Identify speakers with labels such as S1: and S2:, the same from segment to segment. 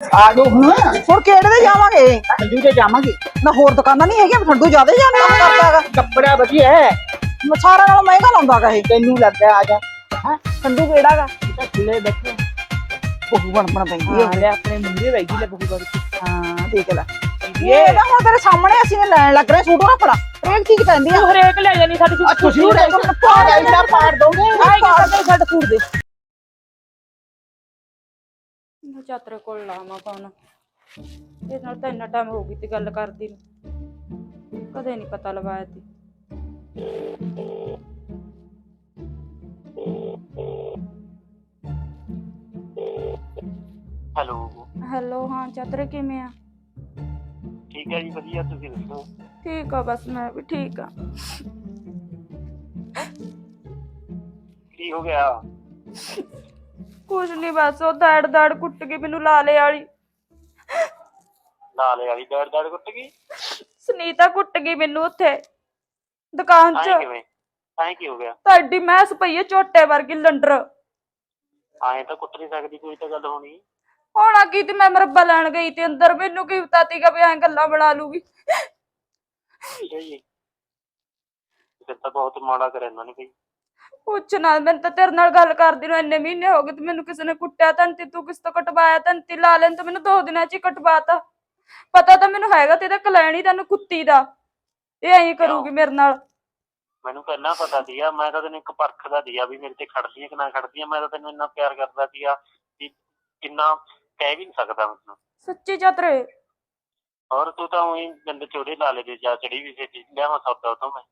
S1: ਆ ਜਾਓ ਹੁਣ।
S2: ਹੁਣ ਕਿਹੜੇ ਦੇ ਜਾਵਾਂਗੇ?
S1: ਠੰਡੂ ਤੇ ਜਾਵਾਂਗੇ।
S2: ਨਾ ਹੋਰ ਦੁਕਾਨਾਂ ਨਹੀਂ ਹੈਗੀਆਂ ਠੰਡੂ ਜ਼ਿਆਦਾ ਜਾਣ ਕੰਮ ਕਰਦਾ ਹੈਗਾ
S1: ਕੱਪੜਾ ਵਧੀਆ ਹੈ।
S2: ਸਾਰਾ ਨਾਲੋਂ ਮਹਿੰਗਾ ਲਾਉਂਦਾ ਇਹ।
S1: ਤੈਨੂੰ ਲੱਗਦਾ ਆ ਜਾ। ਹਾਂ
S2: ਠੰਡੂ ਕਿਹੜਾ ਹੈਗਾ
S1: ਤਾਂ ਖੁੱਲੇ ਬੈਠੇ
S2: ਬਹੁ ਬਣ ਬਣ ਪੈਂਦੀ
S1: ਹਾਂ
S2: ਹੈ
S1: ਲੈ ਆਪਣੇ ਮੁੰਡੇ ਵੈਗੀ ਲੈ ਬਹੁਤ ਬੜੀ
S2: ਹਾਂ ਦੇਖ ਲੈ।
S1: ਇਹ
S2: ਇਹ ਤਾਂ ਹੁਣ ਤੇਰੇ ਸਾਹਮਣੇ ਅਸੀਂ ਨੇ ਲੈਣ ਲੱਗ ਰਹੇ ਸੂਟ ਰੱਖ ਲਾ ਹਰੇਕ ਚੀਜ਼ ਪੈਂਦੀ ਆ।
S1: ਹਰੇਕ ਲੈ ਜਾਨੀ ਸਾਡੀ
S2: ਆ ਤੁਸੀਂ ਉਹ ਦੇਖੋ।
S1: ਪਾੜ ਪਾੜ ਦੋਗੇ
S2: ਆਈ ਕਿ ਸਾਡੇ ਸਾਡੇ ਸੂਟ ਦੇ।
S3: ਮੈਂ ਚਾਤਰੇ ਕੋਲ ਲਾਵਾਂ ਫੋਨ ਇਹ ਨਾਲ ਤਾਂ ਇੰਨਾ ਟਾਈਮ ਹੋ ਗਈ ਤੇ ਗੱਲ ਕਰਦੀ ਨੂੰ। ਕਦੇ ਨਹੀਂ ਪਤਾ ਲਵਾਇਆ ਤੀ।
S4: ਹੈਲੋ।
S3: ਹੈਲੋ ਹਾਂ ਚਾਤਰੇ ਕਿਵੇਂ ਆ?
S4: ਠੀਕ ਹੈ ਜੀ ਵਧੀਆ ਤੁਸੀਂ ਦੱਸੋ?
S3: ਠੀਕ ਆ ਬਸ ਮੈਂ ਵੀ ਠੀਕ ਆ।
S4: ਕੀ ਹੋ ਗਿਆ?
S3: ਕੁਝ ਨਹੀਂ ਬਸ ਉਹ ਦੜ ਦੜ ਕੁੱਟ ਗਈ ਮੈਨੂੰ ਲਾਲੇ ਵਾਲੀ।
S4: ਨਾਲੇ ਵਾਲੀ ਦੜ ਦੜ ਕੁੱਟ ਗਈ?
S3: ਸੁਨੀਤਾ ਕੁੱਟ ਗਈ ਮੈਨੂੰ ਉੱਥੇ ਦੁਕਾਨ 'ਚ।
S4: ਕਿਵੇਂ? ਐਂ ਕੀ ਹੋ ਗਿਆ?
S3: ਤੁਹਾਡੀ ਮੈਸ ਪਈ ਹੈ ਝੋਟੇ ਵਰਗੀ ਲੰਡਰ।
S4: ਐਂ ਤਾਂ ਕੁੱਟ ਨਹੀਂ ਸਕਦੀ ਕੋਈ ਤਾਂ ਗੱਲ ਹੋਣੀ।
S3: ਹੋਣਾ ਕੀ ਤੇ ਮੈਂ ਮਰੱਬਾ ਲੈਣ ਗਈ ਤੇ ਅੰਦਰ ਮੈਨੂੰ ਕੀ ਪਤਾ ਤੀਗਾ ਵੀ ਐਂ ਗੱਲਾਂ ਬਣਾ ਲੂਗੀ।
S4: ਠੀਕ ਹੈ ਜੀ। ਫਿਰ ਤਾਂ ਬਹੁਤ ਮਾੜਾ ਕਰਿਆ ਇਹਨਾਂ ਨੇ ਭਈ
S3: ਪੁੱਛ ਨਾ ਮੈਂ ਤਾਂ ਤੇਰੇ ਨਾਲ ਗੱਲ ਕਰਦੀ ਨੂੰ ਇੰਨੇ ਮਹੀਨੇ ਹੋ ਗਏ ਤੇ ਮੈਨੂੰ ਕਿਸੇ ਨੇ ਕੁੱਟਿਆ ਤੰਤੀ ਤੂੰ ਕਿਸ ਤੋਂ ਕਟਵਾਇਆ ਤੰਤੀ ਲਾ ਲੈਣ ਤਾਂ ਮੈਨੂੰ ਦੋ ਦਿਨਾਂ ਚ ਹੀ ਕਟਵਾਤਾ। ਪਤਾ ਤਾਂ ਮੈਨੂੰ ਹੈਗਾ ਤੇਰਾ ਕਲੈਣੀ ਤੈਨੂੰ ਕੁੱਤੀ ਦਾ। ਇਹ ਐਂ ਕਰੂਗੀ ਮੇਰੇ ਨਾਲ।
S4: ਮੈਨੂੰ ਪਹਿਲਾਂ ਪਤਾ ਸੀਗਾ ਮੈਂ ਤਾਂ ਤੈਨੂੰ ਇੱਕ ਪਰਖ ਦਾ ਦਿਆ ਵੀ ਮੇਰੇ ਤੇ ਖੜਦੀਆਂ ਕਿ ਨਾ ਖੜਦੀਆਂ ਮੈਂ ਤਾਂ ਤੈਨੂੰ ਇੰਨਾ ਪਿਆਰ ਕਰਦਾ ਸੀਗਾ ਕਿ ਕਿੰਨਾ ਕਹਿ ਵੀ ਨਹੀਂ ਸਕਦਾ ਮੈਨੂੰ।
S3: ਸੱਚੀ ਚਤਰੇ?
S4: ਔਰ ਤੂੰ ਤਾਂ ਉਹੀ ਗੰਦ ਚੋੜੇ ਲਾ ਲੈ ਦੇ ਜਾ ਚੜੀ ਵੀ ਸੀ ਲਿਆਵਾਂ ਸੌਦਾ ਉਤੋਂ ਮੈਂ।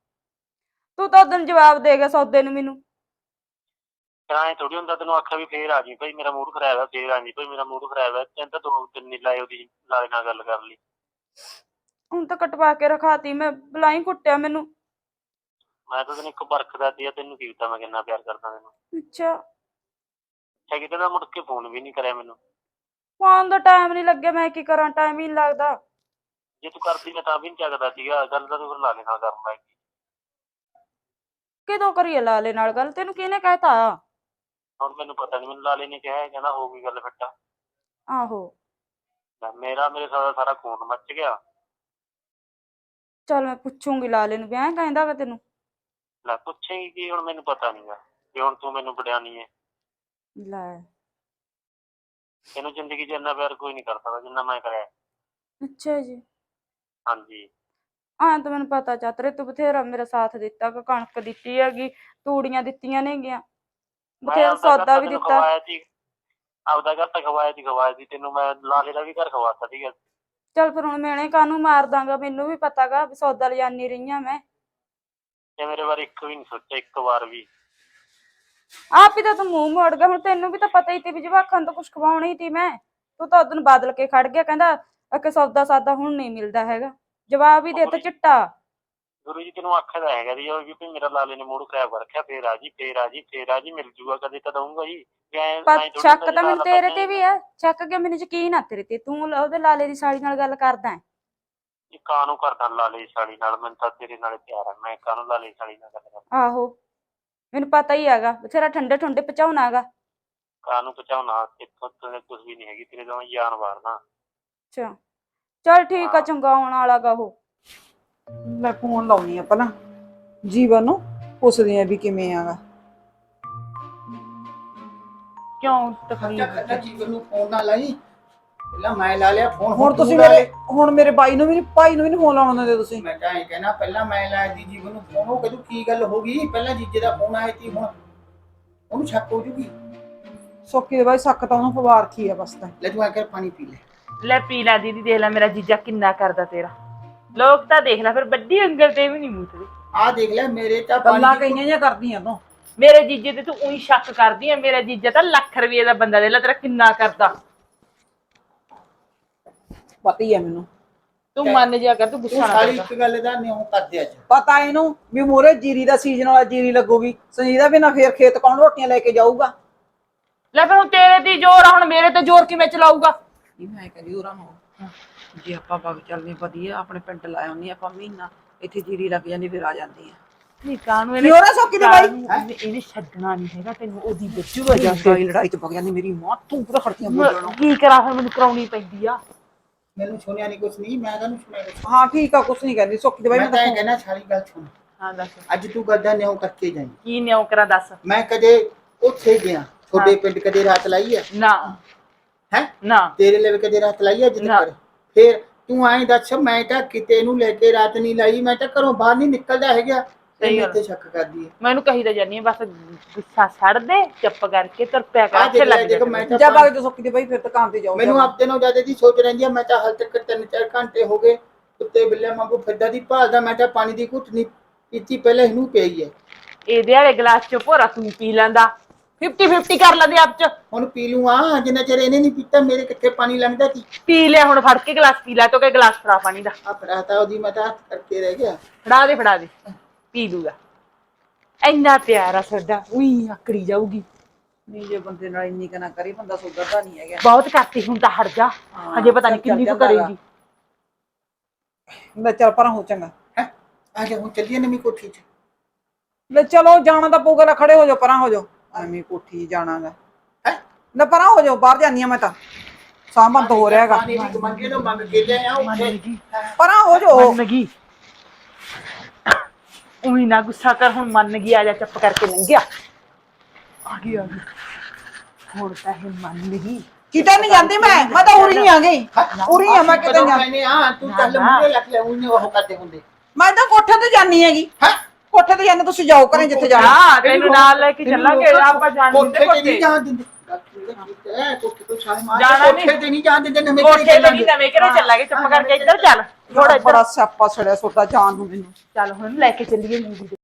S3: ਤੂੰ ਤਾਂ ਉਦੋਂ ਜਵਾਬ ਦੇ ਗਿਆ ਸੌਦੇ ਨੂੰ ਮੈਨੂੰ।
S4: ਐ ਥੋੜੀ ਹੁੰਦਾ ਤੈਨੂੰ ਆਖਿਆ ਵੀ ਫੇਰ ਆ ਜੀ ਭਾਈ ਮੇਰਾ ਮੂਡ ਖਰਾਬ ਹੈ ਫੇਰ ਆ ਜੀ ਭਾਈ ਮੇਰਾ ਮੂਡ ਖਰਾਬ ਹੈ ਤੈਨੂੰ ਤਾਂ ਦੋ ਦਿਨ ਨਹੀਂ ਲਾਏ ਉਹਦੀ ਲਾਲੇ ਨਾਲ ਗੱਲ ਕਰ ਲਈ।
S3: ਹੁਣ ਤਾਂ ਕਟਵਾ ਕੇ ਰਖਾਤੀ ਮੈਂ ਬਲਾਈ ਕੁੱਟਿਆ ਮੈਨੂੰ।
S4: ਮੈਂ ਤਾਂ ਤੈਨੂੰ ਇੱਕ ਪਰਖ ਦਾ ਦਿਆ ਤੈਨੂੰ ਕੀ ਪਤਾ ਮੈਂ ਕਿੰਨਾ ਪਿਆਰ ਕਰਦਾ ਤੈਨੂੰ।
S3: ਅੱਛਾ।
S4: ਹੈ ਕਿਤੇ ਦਾ ਮੁੜ ਕੇ ਫੋਨ ਵੀ ਨਹੀਂ ਕਰਿਆ ਮੈਨੂੰ।
S3: ਫੋਨ ਦਾ ਟਾਈਮ ਨਹੀਂ ਲੱਗਿਆ ਮੈਂ ਕੀ ਕਰਾਂ ਟਾਈਮ ਹੀ ਨਹੀਂ ਲੱਗਦਾ।
S4: ਜੇ ਤੂੰ ਕਰਦੀ ਮੈਂ ਤਾਂ ਵੀ ਨਹੀਂ ਚੱਕਦਾ ਸੀਗਾ ਗੱਲ ਤਾਂ ਤੂੰ ਫਿਰ ਲਾਲੇ ਨਾਲ ਕਰਨ ਗਈ
S3: ਕਿਦੋਂ ਕਰੀਏ ਲਾਲੇ ਨਾਲ ਗੱਲ? ਤੈਨੂੰ ਕਿਹਨੇ ਕਹਿਤਾ?
S4: ਹੁਣ ਮੈਨੂੰ ਪਤਾ ਨਹੀਂ ਮੈਨੂੰ ਲਾਲੇ ਨੇ ਕਿਹਾ ਕਹਿੰਦਾ ਹੋ ਗਈ ਗੱਲ ਫਿੱਟਾ।
S3: ਆਹੋ।
S4: ਮੇਰਾ ਮੇਰੇ ਸਾਰਾ ਸਾਰਾ ਖੂਨ ਮੱਚ ਗਿਆ।
S3: ਚੱਲ ਮੈਂ ਪੁੱਛੂੰਗੀ ਲਾਲੇ ਨੂੰ ਵੀ ਐਂ ਕਹਿੰਦਾ ਵਾ ਤੈਨੂੰ।
S4: ਲੈ ਪੁੱਛੇਂਗੀ ਕੀ ਹੁਣ ਮੈਨੂੰ ਪਤਾ ਨਹੀਂਗਾ ਕਿ ਹੁਣ ਤੂੰ ਮੈਨੂੰ ਬੜਿਆਨੀ ਹੈ
S3: ਲੈ।
S4: ਇਹਨੂੰ ਜ਼ਿੰਦਗੀ 'ਚ ਇੰਨਾ ਪਿਆਰ ਕੋਈ ਨਹੀਂ ਕਰ ਸਕਦਾ ਜਿੰਨਾ ਮੈਂ ਕਰਿਆ।
S3: ਅੱਛਾ ਜੀ।
S4: ਹਾਂਜੀ।
S3: ਆਂ ਤਾਂ ਮੈਨੂੰ ਪਤਾ ਚਾਤਰੇ ਤੂੰ ਬਥੇਰਾ ਮੇਰਾ ਸਾਥ ਦਿੱਤਾ ਕਣਕ ਦਿੱਤੀ ਹੈਗੀ ਤੂੜੀਆਂ ਦਿੱਤੀਆਂ ਨੇਗੀਆਂ।
S4: ਮੈਂ
S3: ਬਥੇਰਾ ਸੌਦਾ
S4: ਤਾਂ
S3: ਵੀ ਦਿੱਤਾ।
S4: ਸੀ। ਆਪਦਾ ਘਰ ਤਾਂ ਖਵਾਇਆ ਸੀ ਖਵਾਇਆ ਸੀ। ਤੈਨੂੰ ਮੈਂ ਲਾਲੇ ਦਾ ਵੀ ਘਰ ਖਵਾਤਾ ਸੀਗਾ।
S3: ਚੱਲ ਫਿਰ ਹੁਣ ਮੈਨੇ ਕਾਹਨੂੰ ਮਾਰ ਦਾਂਗਾ? ਮੈਨੂੰ ਵੀ ਪਤਾਗਾ ਵੀ ਸੌਦਾ ਲਿਜਾਨੀ ਰਹੀਆਂ ਮੈਂ।
S4: ਤੇ ਮੇਰੇ ਬਾਰੇ ਇੱਕ ਵੀ ਨਹੀਂ ਸੋਚਿਆ ਇੱਕ ਵਾਰ ਵੀ।
S3: ਆਪ ਹੀ ਤਾਂ ਤੂੰ ਮੂੰਹ ਮੋੜ ਗਿਆ। ਹੁਣ ਤੈਨੂੰ ਵੀ ਤਾਂ ਪਤਾ ਹੀ ਤੇ ਵੀ ਜਵਾਖਾਂ ਤਾਂ ਕੁਝ ਖਵਾਉਣਾ ਹੀ ਤੀ ਮੈਂ। ਤੂੰ ਤਾਂ ਉਦੋਂ ਬਾਦਲ ਕੇ ਖੜ ਗਿਆ। ਕਹਿੰਦਾ ਕਿ ਸੌਦਾ ਸਾਦਾ ਹੁਣ ਨਹੀਂ ਮਿਲਦਾ ਹੈਗਾ। ਜਵਾਬ ਹੀ ਦੇ ਦਿੱਤਾ ਚਿੱਟਾ।
S4: ਗੁਰੂ ਜੀ ਤੈਨੂੰ ਆਖਿਆ ਤਾਂ ਹੈਗਾ ਜੀ ਉਹ ਵੀ ਮੇਰਾ ਲਾਲੇ ਨੇ ਮੂਡ ਖਰਾਬ ਕਰ ਰੱਖਿਆ ਫੇਰ ਆ ਜੀ ਫੇਰ ਆ ਜੀ ਫੇਰ ਆ ਜੀ ਮਿਲ ਜੂਗਾ ਕਦੇ ਤਾਂ ਦਊਂਗਾ ਜੀ।
S3: ਪਰ ਸ਼ੱਕ ਤਾਂ ਮੈਨੂੰ ਤੇਰੇ ਤੇ ਵੀ ਆ ਸ਼ੱਕ ਕਿ ਮੈਨੂੰ ਯਕੀਨ ਆ ਤੇਰੇ ਤੇ ਤੂੰ ਉਹਦੇ ਲਾਲੇ ਦੀ ਸਾਲੀ ਨਾਲ ਗੱਲ ਕਰਦਾ ਹੈ।
S4: ਜੀ ਕਾਹਨੂੰ ਕਰਦਾ ਲਾਲੇ ਦੀ ਸਾਲੀ ਨਾਲ? ਮੈਨੂੰ ਤਾਂ ਤੇਰੇ ਨਾਲ ਪਿਆਰ ਹੈ ਮੈਂ ਕਾਹਨੂੰ ਲਾਲੇ ਦੀ ਸਾਲੀ ਨਾਲ ਗੱਲ ਕਰਦਾ?
S3: ਆਹੋ ਮੈਨੂੰ ਪਤਾ ਹੀ ਹੈਗਾ ਬਥੇਰਾ ਠੰਡੇ ਠੰਡੇ ਪਚਾਉਣਾਗਾ
S4: ਕਾਹਨੂੰ ਪਹੁੰਚਾਉਣਾ ਕਿੱਥੋਂ ਤੇ ਕੁਝ ਵੀ ਨਹੀਂ ਹੈਗੀ ਤੇਰੇ ਤੋਂ ਜਾਨ ਵਾਰਨਾ
S3: ਅੱਛਾ ਚੱਲ ਠੀਕ ਆ ਚੰਗਾ ਆਉਣ ਵਾਲਾ ਗਾ ਉਹ।
S2: ਮੈਂ ਫੋਨ ਲਾਉਣੀ ਆ ਪਹਿਲਾਂ। ਜੀਵਨ ਨੂੰ ਪੁੱਛਦੀ ਆ ਵੀ ਕਿਵੇਂ ਆਗਾ
S1: ਕਿਉਂ
S5: ਖਰਚਾ
S1: ਤਕਲੀਫ
S5: ਜੀਵਨ ਨੂੰ ਫੋਨ ਨਾ ਲਾਈ। ਪਹਿਲਾਂ ਮੈਂ ਲਾ ਲਿਆ ਫੋਨ
S2: ਹੁਣ
S5: ਤੂੰ
S2: ਤੁਸੀਂ
S5: ਲਾ
S2: ਮੇਰੇ
S5: ਲੈ।
S2: ਹੁਣ ਮੇਰੇ ਬਾਈ ਨੂੰ ਵੀ ਨੀ- ਭਾਈ ਨੂੰ ਵੀ ਨਹੀਂ ਫੋਨ ਲਾਉਣ ਦਿੰਦੇ ਤੁਸੀਂ।
S5: ਮੈਂ ਤਾਂ ਇਹ ਕਹਿਣਾ ਪਹਿਲਾਂ ਮੈਂ ਲਾਇਆ ਦੀ ਜੀਵਨ ਨੂੰ ਫੋਨ ਉਹ ਕਹਦੂ ਕੀ ਗੱਲ ਹੋ ਗਈ? ਪਹਿਲਾਂ ਜੀਜੇ ਦਾ ਫੋਨ ਆਇਆ ਸੀ ਹੁਣ ਉਹਨੂੰ ਸ਼ੱਕ ਹੋ ਜੂਗੀ।
S2: ਸੋਕੀ ਦੇ ਬਾਈ ਸੱਕ ਤਾਂ ਉਹਨੂੰ ਪਵਾਰ ਰੱਖੀ ਆ ਬਸ ਤਾਂ।
S5: ਲੈ ਤੂੰ ਆ ਕੇ ਪਾਣੀ ਪੀ ਲੈ।
S1: ਲੈ ਪੀ ਲੈ ਦੀਦੀ ਦੇਖ ਲੈ ਮੇਰਾ ਜੀਜਾ ਕਿੰਨਾ ਕਰਦਾ ਤੇਰਾ। ਲੋਕ ਤਾਂ ਦੇਖ ਲੈ ਫਿਰ ਵੱਡੀ ਉਂਗਲ ਤੇ ਵੀ ਨਹੀਂ ਮੂਤਦੇ
S5: ਆਹ ਦੇਖ ਲੈ ਮੇਰੇ ਤਾਂ
S2: ਗੱਲਾਂ
S5: ਪਾਣੀ
S2: ਕਈਆਂ ਜਿਹੀਆਂ ਕਰਦੀਆਂ ਤੂੰ।
S1: ਮੇਰੇ ਜੀਜੇ ਤੇ ਤੂੰ ਉਹੀ ਸ਼ੱਕ ਕਰਦੀ ਆ ਮੇਰਾ ਜੀਜਾ ਤਾਂ ਲੱਖ ਰੁਪਏ ਦਾ ਬੰਦਾ ਦੇ ਲੈ ਤੇਰਾ ਕਿੰਨਾ ਕਰਦਾ।
S2: ਪਤਾ ਹੀ ਆ ਮੈਨੂੰ।
S1: ਤੂੰ ਮੰਨ ਜਾ ਕਰ ਤੂੰ
S5: ਤੂੰ
S1: ਗੁੱਸਾ ਨਾ
S5: ਸਾਰੀ
S1: ਕਰ
S5: ਇੱਕ ਗੱਲ ਦਾ ਨਿਉ ਕਰਦੇ ਅੱਜ।
S2: ਪਤਾ ਇਹਨੂੰ ਵੀ ਮੋਰੇ ਜੀਰੀ ਦਾ ਸੀਜ਼ਨ ਵਾਲਾ ਜੀਰੀ ਲੱਗੂਗੀ। ਸੰਜੀਦਾ ਵੀ ਨਾ ਫੇਰ ਖੇਤ ਕੌਣ ਰੋਟੀਆਂ ਲੈ ਕੇ ਜਾਊਗਾ?
S1: ਲੈ ਫਿਰ ਹੁਣ ਤੇਰੇ ਤੇ ਜ਼ੋਰ ਆ ਹੁਣ ਮੇਰੇ ਤੇ ਜ਼ੋਰ ਕਿਵੇਂ ਚਲਾਊਗਾ?
S2: ਇਹ ਮੈਂ ਕਹਿੰਦੀ ਉਹਨਾਂ ਨੂੰ। ਜੇ ਆਪਾਂ ਬਗ ਚੱਲਦੇ ਵਧੀਆ ਆਪਣੇ ਪਿੰਡ ਲਾਇਆ ਹੁੰਨੀ ਆਪਾਂ ਮਹੀਨਾ ਇੱਥੇ ਜੀਰੀ ਲੱਗ ਜਾਂਦੀ ਫਿਰ ਆ ਜਾਂਦੀ ਆ
S1: ਨਹੀਂ ਕਾਨੂੰ
S2: ਕੀ ਹੋ ਰਿਹਾ ਸੋਕੀ ਦੇ ਬਾਈ?
S1: ਇਹਨੇ ਇਹਨੇ ਛੱਡਣਾ ਨਹੀਂ ਹੈਗਾ ਤੈਨੂੰ ਉਹਦੀ ਬੱਚੂ ਵਜਾ
S2: ਲੜਾਈ ਲੜਾਈ ਚ ਪਕ ਜਾਂਦੀ ਮੇਰੀ ਮਾਂ ਤੂੰ ਪੂਰਾ ਖੜਕੀਆਂ ਬੋਲਣਾ
S1: ਕੀ ਕਰਾਂ ਫਿਰ ਮੈਨੂੰ ਕਰਾਉਣੀ ਪੈਂਦੀ ਆ।
S5: ਮੈਨੂੰ ਸੁਣਿਆ ਨਹੀਂ ਕੁਛ ਨਹੀਂ ਮੈਂ ਤੁਹਾਨੂੰ ਸੁਣਿਆ ਕੁਛ।
S2: ਹਾਂ ਠੀਕ ਆ ਕੁਛ ਨਹੀਂ ਕਹਿੰਦੀ ਸੋਕੀ ਦੇ ਬਾਈ
S5: ਮੈਂ ਤਾਂ
S2: ਤਾਂ
S5: ਇਹ ਕਹਿਣਾ ਸਾਰੀ ਗੱਲ ਸੁਣ।
S1: ਹਾਂ ਦੱਸ।
S5: ਅੱਜ ਤੂੰ ਗੱਦਾ ਨਿਉ ਕਰਕੇ ਜਾਈਂ।
S1: ਕੀ ਨਿਉ ਕਰਾਂ ਦੱਸ।
S5: ਮੈਂ ਕਦੇ ਉੱਥੇ ਗਿਆ ਤੁਹਾਡੇ ਪਿੰਡ ਕਦੇ ਰਾਤ ਲਾਈ ਹੈ
S1: ਨਾ।
S5: ਹੈ?
S1: ਨਾ।
S5: ਤੇਰੇ ਲਈ ਕਦੇ ਰਾਤ ਲਾਈ ਹੈ ਜਿੱਦ
S1: ਨਾ।
S5: ਕਰ ਫੇਰ ਤੂੰ ਐਂ ਦੱਸ ਮੈਂ ਤਾਂ ਕਿਤੇ ਨੂੰ ਲੈ ਕੇ ਰਾਤ ਨਹੀਂ ਲਾਈ ਮੈਂ ਤਾਂ ਘਰੋਂ ਬਾਹਰ ਨਹੀਂ ਨਿਕਲਦਾ ਹੈਗਾ
S1: ਸਹੀ ਗੱਲ।
S5: ਤੇ ਸ਼ੱਕ ਕਰਦੀ ਹੈ
S1: ਮੈਨੂੰ ਕਹੀ ਤਾਂ ਜਾਨੀ ਆ, ਬਸ ਗੁੱਸਾ ਛੱਡ ਦੇ ਚੁੱਪ ਕਰਕੇ ਤੁਰ ਪਿਆ
S5: ਆ
S1: ਕਰ
S5: ਦੇਖ ਲੈ
S1: ਲੱਗ
S5: ਦੇਖ
S1: ਜਾ
S5: ਮੈਂ। ਤਾਂ
S2: ਜਾ ਬਾਗ ਜੋ ਸੋਕੀ ਦੇ ਬਾਈ ਫਿਰ ਦੁਕਾਨ ਤੇ ਜਾਓ
S5: ਮੈਨੂੰ ਆਪਦੇ ਨੂੰ ਜ਼ਿਆਦਾ ਦੀ ਸੋਚ ਰਹਿੰਦੀ ਆ ਮੈਂ ਤਾਂ ਹਾਲ ਤੱਕ ਤਿੰਨ ਚਾਰ ਘੰਟੇ ਹੋ ਗਏ ਉੱਤੇ ਬਿੱਲੇ ਵਾਂਗੂ ਫਿਰਦਾ ਦੀ ਭਾਲਦਾ ਮੈਂ ਤਾਂ ਪਾਣੀ ਦੀ ਘੁੱਟ ਨਹੀਂ ਪੀਤੀ ਪਹਿਲੇ ਇਹਨੂੰ ਪਈ ਹੈ
S1: ਇਹਦੇ ਵਾਲੇ ਗਲਾਸ ਚ ਭੋਰਾ ਤੂੰ ਪੀ ਲੈਂਦਾ 50 50 ਕਰ ਲੈਂਦੇ ਆਪ ਚ।
S5: ਹੁਣ ਪੀ ਲੂੰ ਆ ਜਿੰਨਾ ਚਿਰ ਇਹਨੇ ਨਹੀਂ ਪੀਤਾ ਮੇਰੇ ਕਿੱਥੇ ਪਾਣੀ ਲੰਘਦਾ ਸੀ
S1: ਪੀ ਲਿਆ ਹੁਣ ਫੜ ਕੇ ਗਲਾਸ ਪੀ ਲੈ ਤੋ ਕੇ ਗਲਾਸ ਫੜਾ ਪਾਣੀ ਦਾ।
S5: ਆ ਫੜਾਤਾ ਉਹਦੀ ਮੈਂ ਤਾਂ ਹੱਥ ਕਰਕੇ ਰਹਿ ਗਿਆ।
S1: ਫੜਾ ਦੇ ਫੜਾ ਦੇ। ਪੀ ਲੂਗਾ। ਇੰਨਾ ਪਿਆਰਾ ਸਾਡਾ ਉਹੀ ਆਕੜੀ ਜਾਊਗੀ।
S2: ਨਹੀਂ ਜੇ ਬੰਦੇ ਨਾਲ ਇੰਨੀ ਕਨਾ ਕਰੀ ਬੰਦਾ ਸੁਧਰਦਾ ਨਹੀਂ ਹੈਗਾ।
S1: ਬਹੁਤ ਕਰਤੀ ਹੁਣ ਤਾਂ ਹਟ ਜਾ।
S2: ਹਾਂ,
S1: ਹਜੇ ਪਤਾ ਨਹੀਂ
S2: ਚੱਲ
S1: ਕਿੰਨੀ ਕੁ
S2: ਜਾਂਦਾ ਗਾ।
S1: ਕਰੇਗੀ।
S2: ਲੈ ਚੱਲ ਪਰਾਂ ਹੋ ਚੰਗਾ।
S5: ਹੈ? ਆ ਜਾ ਹੁਣ ਚੱਲੀਏ ਨਵੀਂ ਕੋਠੀ 'ਚ।
S2: ਲੈ ਚਲੋ ਜਾਣਾ ਤਾਂ ਪਊਗਾ ਖੜੇ ਹੋ ਜਾਓ ਪਰਾਂ ਹੋ ਜਾਓ। ਐਵੇਂ ਕੋਠੀ ਜਾਣਾਗਾ
S5: ਹੈ?
S2: ਲੈ ਪਰਾਂ ਹੋ ਜਾਓ ਬਾਹਰ ਜਾਨੀ ਆ ਮੈਂ ਤਾਂ। ਸਾਮਾਨ ਤੋਂ ਹੋ ਰਿਹਾ ਹੈਗਾ।
S5: ਪਾਣੀ ਦੀ ਮੰਗੇ ਤੋਂ ਮੰਗ ਕੇ ਲਿਆ ਉੱਥੇ।
S2: ਪਰਾਂ ਹੋ ਜਾਓ।
S1: ਮੰਨ ਗਈ। ਉਹੀ ਨਾ ਗੁੱਸਾ ਕਰ ਹੁਣ ਮੰਨ ਗਈ ਆ ਜਾ ਚੁੱਪ ਕਰਕੇ ਲੰਘਿਆ। ਆ ਗਈ ਆ ਗਈ। ਹੁਣ ਤਾਂ ਇਹ ਮੰਨ ਗਈ।
S2: ਕਿਤੇ ਨਹੀਂ ਜਾਂਦੀ ਮੈਂ? ਮੈਂ ਤਾਂ ਉਰੀ ਆ ਗਈ। ਉਰੀ ਆ ਮੈਂ ਕਿਤੇ ਨਹੀਂ
S5: ਮੈਨੇ ਆ ਤੂੰ ਚੱਲ ਮੂਰੇ ਲੱਗ ਲੈ ਉਹਨੇ ਉਹ ਕਰਦੇ ਹੁੰਦੇ।
S2: ਮੈਂ ਤਾਂ ਕੋਠੇ ਤੇ ਜਾਨੀ ਹੈਗੀ।
S5: ਹੈ?
S2: ਕੋਠੇ ਤੇ ਜਾਂਦੇ ਤੁਸੀਂ ਜਾਓ ਕਰੇ ਜਿੱਥੇ ਜਾਣਾ।
S1: ਹਾਂ ਤੈਨੂੰ ਨਾਲ ਲੈ ਕੇ ਚੱਲਾਂਗੇ ਆਪਾਂ ਜਾਣ ਦਿੰਦੇ
S5: ਕੋਠੇ ਤੇ ਨਹੀਂ ਜਾਣ ਦਿੰਦੇ। ਹੈ ਕੋਠੇ ਤੋਂ ਛਾਲ ਮਾਰ
S1: ਜਾਣਾ ਨਹੀਂ।
S5: ਕੋਠੇ ਤੇ ਨਹੀਂ ਜਾਣ ਦਿੰਦੇ ਨਵੇਂ
S1: ਕੋਠੇ ਤੇ ਨਹੀਂ ਨਵੇਂ ਘਰੇ ਚੱਲਾਂਗੇ ਚੁੱਪ ਕਰਕੇ ਇੱਧਰ ਚੱਲ। ਥੋੜਾ ਇੱਧਰ
S2: ਬੜਾ ਸਿਆਪਾ ਛੜਿਆ ਸੋਡਾ ਜਾਣ ਨੂੰ ਮੈਨੂੰ।
S1: ਚੱਲ ਹੁਣ ਲੈ ਕੇ ਚੱਲੀਏ ਮੂਵੀ ਦੇ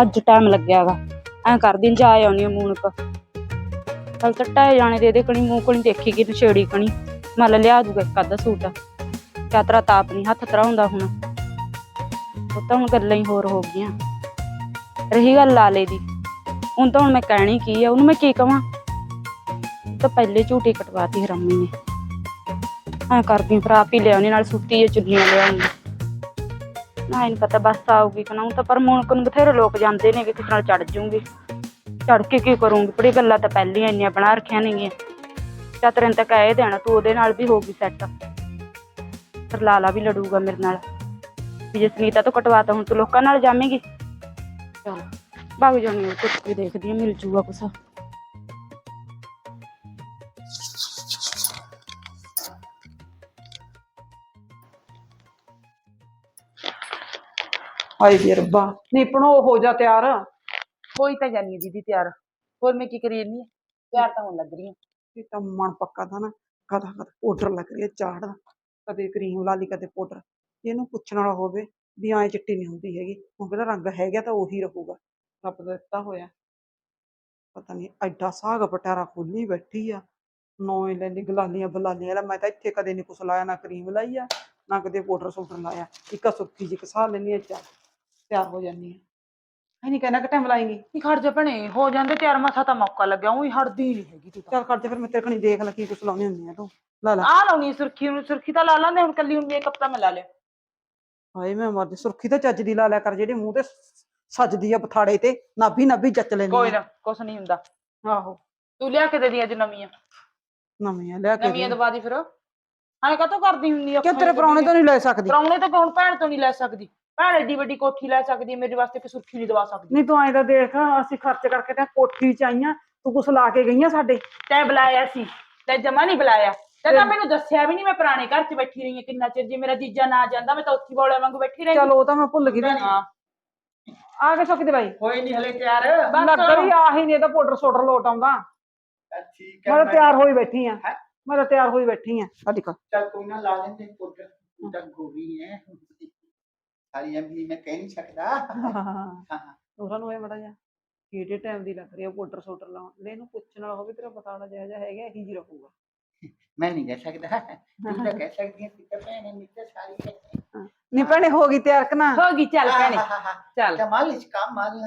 S3: ਅੱਜ ਟਾਈਮ ਲੱਗਿਆਗਾ ਐਂ ਕਰਦੀ ਜਾ ਆਉਣੀ ਮੂਨਕ। ਕੱਲ ਤਾਂ ਟਾਏ ਜਾਣੇ ਦੇ ਦੇ ਕਣੀ ਮੂੰਹ ਕਣੀ ਦੇਖੀ ਕਿ ਨਛੇੜੀ ਕਣੀ। ਮੱਲ ਲਿਆ ਦੂਗਾ ਇੱਕ ਅੱਧਾ ਸੂਟ। ਕਿਆ ਤਰਾ ਤਾਪ ਨਹੀਂ ਹੱਥ ਤਰਾਉਂਦਾ ਹੁਣ। ਉਹ ਤਾਂ ਹੁਣ ਗੱਲਾਂ ਹੀ ਹੋਰ ਹੋ ਗਈਆਂ। ਰਹੀ ਗੱਲ ਲਾਲੇ ਦੀ। ਹੁਣ ਤਾਂ ਹੁਣ ਮੈਂ ਕਹਿਣੀ ਕੀ ਆ, ਉਹਨੂੰ ਮੈਂ ਕੀ ਕਵਾਂ? ਤਾਂ ਪਹਿਲੇ ਝੂਟੀ ਕਟਵਾਤੀ ਹਰਾਮੀ ਨੇ। ਐਂ ਕਰਦੀ ਭਰਾ, ਪੀ ਲਿਆ ਲਿਆਉਣੀ ਨਾਲ ਸੁੱਤੀ ਇਹ ਚੁੰਨੀਆਂ ਲਿਆਉਂਗੀ ਨਾ। ਇਹਨੂੰ ਪਤਾ ਬਸ ਆਊਗੀ ਕਿ ਨਾ ਤਾਂ ਪਰ ਮੂਨਕ ਨੂੰ ਬਥੇਰੇ ਲੋਕ ਜਾਂਦੇ ਨੇ ਕਿ ਕਿਸ ਨਾਲ ਚੜ ਜੂੰਗੀ। ਚੜ ਕੇ ਕੀ ਕਰੂੰਗੀ? ਬੜੀ ਗੱਲਾਂ ਤਾਂ ਪਹਿਲੀਆਂ ਇੰਨੀਆਂ ਬਣਾ ਰੱਖੀਆਂ ਨੇਗੀਆਂ। ਚਾਤਰਨ ਤਾਂ ਕਹਿ ਦੇਣਾ, ਤੂੰ ਉਹਦੇ ਨਾਲ ਵੀ ਹੋਊਗੀ ਸੈੱਟ ਫਿਰ ਲਾਲਾ ਵੀ ਲੜੂਗਾ ਮੇਰੇ ਨਾਲ। ਵੀ ਜੇ ਸੁਨੀਤਾ ਤੋਂ ਕਟਵਾਤਾ ਹੁਣ ਤੂੰ ਲੋਕਾਂ ਨਾਲ ਜਾਵੇਂਗੀ। ਚਲ। ਭਗ ਜਾਣੀ ਉਹ ਕੁਛ ਵੀ ਦੇਖਦੀ ਆ ਮਿਲ ਜੂਗਾ ਕੁਛ।
S2: ਹਾਏ ਵੀ ਰੱਬਾ ਨਹੀਂ ਪਣੋ ਹੋ ਜਾ ਤਿਆਰ।
S1: ਕੋਈ ਤਾਂ ਜਾਨੀ ਦੀਦੀ ਤਿਆਰ। ਹੋਰ ਮੈਂ ਕੀ ਕਰੀ ਨਹੀਂ ਤਿਆਰ ਤਾਂ ਹੋਣ ਲੱਗ ਰਹੀ ਹਾਂ
S2: ਇਹ ਤਾਂ ਮਨ ਪੱਕਾ ਤਾਂ ਨਾ ਕਦਾ ਕਦਾ ਪਾਊਡਰ ਲੱਗ ਰਹੀ ਹੈ ਚਾੜਦਾ ਕਦੇ ਕਰੀਮ ਲਾ ਲਈ ਕਦੇ ਪਾਊਡਰ ਇਹਨੂੰ ਪੁੱਛਣ ਵਾਲਾ ਹੋਵੇ ਵੀ ਐ ਚਿੱਟੀ ਨਹੀਂ ਹੁੰਦੀ ਹੈਗੀ। ਹੁਣ ਇਹਦਾ ਰੰਗ ਹੈਗਾ ਤਾਂ ਉਹੀ ਰਹੂਗਾ। ਰੱਬ ਦਾ ਦਿੱਤਾ ਹੋਇਆ। ਪਤਾ ਨਹੀਂ ਐਡਾ ਸਾਗ ਪਟਾਰਾ ਖੋਲੀ ਬੈਠੀ ਆ। ਨੌ ਹੀ ਲੈਣੀ ਗਲਾਲੀਆਂ ਬਲਾਲੀਆਂ ਲੈ ਮੈਂ ਤਾਂ ਇੱਥੇ ਕਦੇ ਨਹੀਂ ਕੁਛ ਲਾਇਆ ਨਾ ਕਰੀਮ ਲਾਈ ਆ ਨਾ ਕਦੇ ਪਾਊਡਰ ਸੂਡਰ ਲਾਇਆ। ਇੱਕ ਸੁੱਕੀ ਜਿਹੀ ਕਸਾ ਲੈਣੀ ਆ ਚੱਲ ਤਿਆਰ ਹੋ ਜਾਨੀ ਆ ਹੈ ਨਹੀਂ ਕਹਿਣਾ ਕਿ ਟਾਈਮ ਲਾਏਂਗੀ।
S1: ਕੀ ਖੜ ਜਾ ਭਣੇ ਹੋ ਜਾਂਦੇ ਤਿਆਰ। ਮਸਾ ਤਾਂ ਮੌਕਾ ਲੱਗਿਆ ਉਹੀ ਹੜਦੀ ਨਹੀਂ ਹੈਗੀ ਤੂੰ ਤਾਂ।
S2: ਚੱਲ ਜਾ ਫਿਰ ਮੈਂ ਤੇਰੇ ਕਣੀ ਦੇਖ ਲੈ ਕੀ ਕੁਛ ਲਾਉਣੀ ਹੁੰਦੀ ਆ ਤੂੰ। ਲਾ ਲੈ।
S1: ਆ ਲਾਉਣੀ ਸੁਰਖੀ ਨੂੰ ਸੁਰਖੀ ਤਾਂ ਲਾ ਲਾਂਦੇ ਹੁਣ ਕੱਲੀ ਹੁਣ ਮੇਕਅਪ ਤਾਂ ਮੈਂ ਲਾ ਲਿਆ।
S2: ਹਾਏ ਮੈਂ ਮਰਦੀ ਸੁਰਖੀ ਤਾਂ ਚੱਜ ਦੀ ਲਾ ਲਿਆ ਕਰ ਜਿਹੜੀ ਮੂੰਹ ਤੇ ਸੱਜਦੀ ਆ ਬਥਾੜੇ ਤੇ ਨਾਭੀ ਨਾਭੀ ਜੱਚ ਲੈਂਦੀ
S1: ਕੋਈ
S2: ਆ।
S1: ਨਾ ਕੁਛ ਨਹੀਂ ਹੁੰਦਾ।
S2: ਆਹੋ।
S1: ਤੂੰ ਲਿਆ ਕੇ ਦੇ ਦੀ ਅੱਜ ਨਵੀਆਂ।
S2: ਨਵੀਆਂ ਲਿਆ ਕੇ
S1: ਨਵੀਆਂ
S2: ਦੇ।
S1: ਦਵਾ ਦੀ ਫਿਰ। ਹਾਂ ਕਾਤੋਂ ਕਰਦੀ ਹੁੰਦੀ ਆ
S2: ਕਿਉਂ ਤੇਰੇ ਪ੍ਰਾਹੁਣੇ ਤੋਂ ਨਹੀਂ ਲੈ ਸਕਦੀ?
S1: ਪਰੌਣੇ ਤਾਂ ਕੌਣ ਭੈਣ ਤੋਂ ਨਹੀਂ ਲੈ ਸਕਦੀ? ਭੈਣ ਏਡੀ ਵੱਡੀ ਕੋਠੀ ਲੈ ਸਕਦੀ ਹੈ ਮੇਰੇ ਵਾਸਤੇ ਕਿ ਸੁਰਖੀ ਨਹੀਂ ਦਵਾ ਸਕਦੀ।
S2: ਨਹੀਂ ਤੂੰ ਐਂ ਤਾਂ ਦੇਖ ਅਸੀਂ ਖਰਚ ਕਰਕੇ ਤਾਂ ਕੋਠੀ ਚ ਆਈਆਂ ਤੂੰ ਕੁਛ ਲਾ ਕੇ ਗਈਆਂ ਸਾਡੇ?
S1: ਤੈਂ ਬੁਲਾਇਆ ਸੀ ਤੈਂ ਜਮਾ ਨਹੀਂ ਬੁਲਾਇਆ। ਤੇ ਤਾਂ ਮੈਨੂੰ ਦੱਸਿਆ ਵੀ ਨਹੀਂ ਮੈਂ ਪੁਰਾਣੇ ਘਰ 'ਚ ਬੈਠੀ ਰਹੀ ਹਾਂ ਕਿੰਨਾ ਚਿਰ ਜੇ ਮੇਰਾ ਜੀਜਾ ਨਾ ਜਾਂਦਾ ਮੈਂ ਤਾਂ ਉੱਥੇ ਬੋਲੇ ਵਾਂਗੂ ਬੈਠੀ ਰਹੀ
S2: ਚਲ ਉਹ ਤਾਂ ਮੈਂ ਭੁੱਲ ਗਈ
S1: ਹਾਂ।
S2: ਆ ਕੇ ਸੁੱਕ ਦੇ ਬਾਈ।
S5: ਹੋਏ ਨਹੀਂ ਹਲੇ ਤਿਆਰ।
S1: ਬਸ
S2: ਆ ਹੀ ਨਹੀਂ ਤਾਂ ਪਾਊਡਰ ਸੋਡਰ ਲੋਟ ਆਉਂਦਾ।
S5: ਠੀਕ ਹੈ
S2: ਮੈਂ ਤਾਂ ਤਿਆਰ ਹੋਈ ਬੈਠੀ ਆ
S5: ਹੈਂ?
S2: ਮੈਂ ਤਾਂ ਤਿਆਰ ਹੋਈ ਬੈਠੀ ਆ ਆ ਦੇਖ।
S5: ਚੱਲ ਕੋਈ ਨਾ ਲਾ ਲੈਂਦੇ ਪੁੱਤਰ ਤੂੰ ਗੋਰੀ ਹੈ। ਸਾਰੀ ਐਮੀ ਮੈਂ ਕਹਿ ਨਹੀਂ ਸਕਦਾ। ਹਾਂ। ਹਾਂ
S2: ਉਹਨਾਂ ਨੂੰ ਇਹ ਮੜਾ ਜਾ ਕਿਹੜੇ ਟਾਈਮ ਦੀ ਲੱਗ ਰਹੀ ਆ ਪਾਊਡਰ ਸੋਡਰ ਲਾਉਣ। ਲੈ ਇਹਨੂੰ ਪੁੱਛਣ ਵਾਲਾ ਹੋਵੇ ਤੇਰਾ ਬਤਾਣਾ ਜਿਹਾ ਜਿਹਾ ਹੈਗਾ ਇਹੀ ਜੀ ਰਹੂਗਾ
S5: ਮੈਂ ਨਹੀਂ ਕਹਿ ਸਕਦਾ। ਤੂੰ ਤਾਂ ਕਹਿ ਸਕਦੀ ਹੈ ਕਿ ਭੈਣ ਨਿੱਕੇ ਸਾਰੀ ਹੈ।
S2: ਨਹੀਂ ਭੈਣੇ ਹੋ ਗਈ ਤਿਆਰ ਕਿ ਨਾ?
S1: ਹੋ ਗਈ ਚੱਲ ਭੈਣੇ। ਚੱਲ।
S5: ਕਮਾਲ ਇਸ ਕੰਮ ਮਾਲ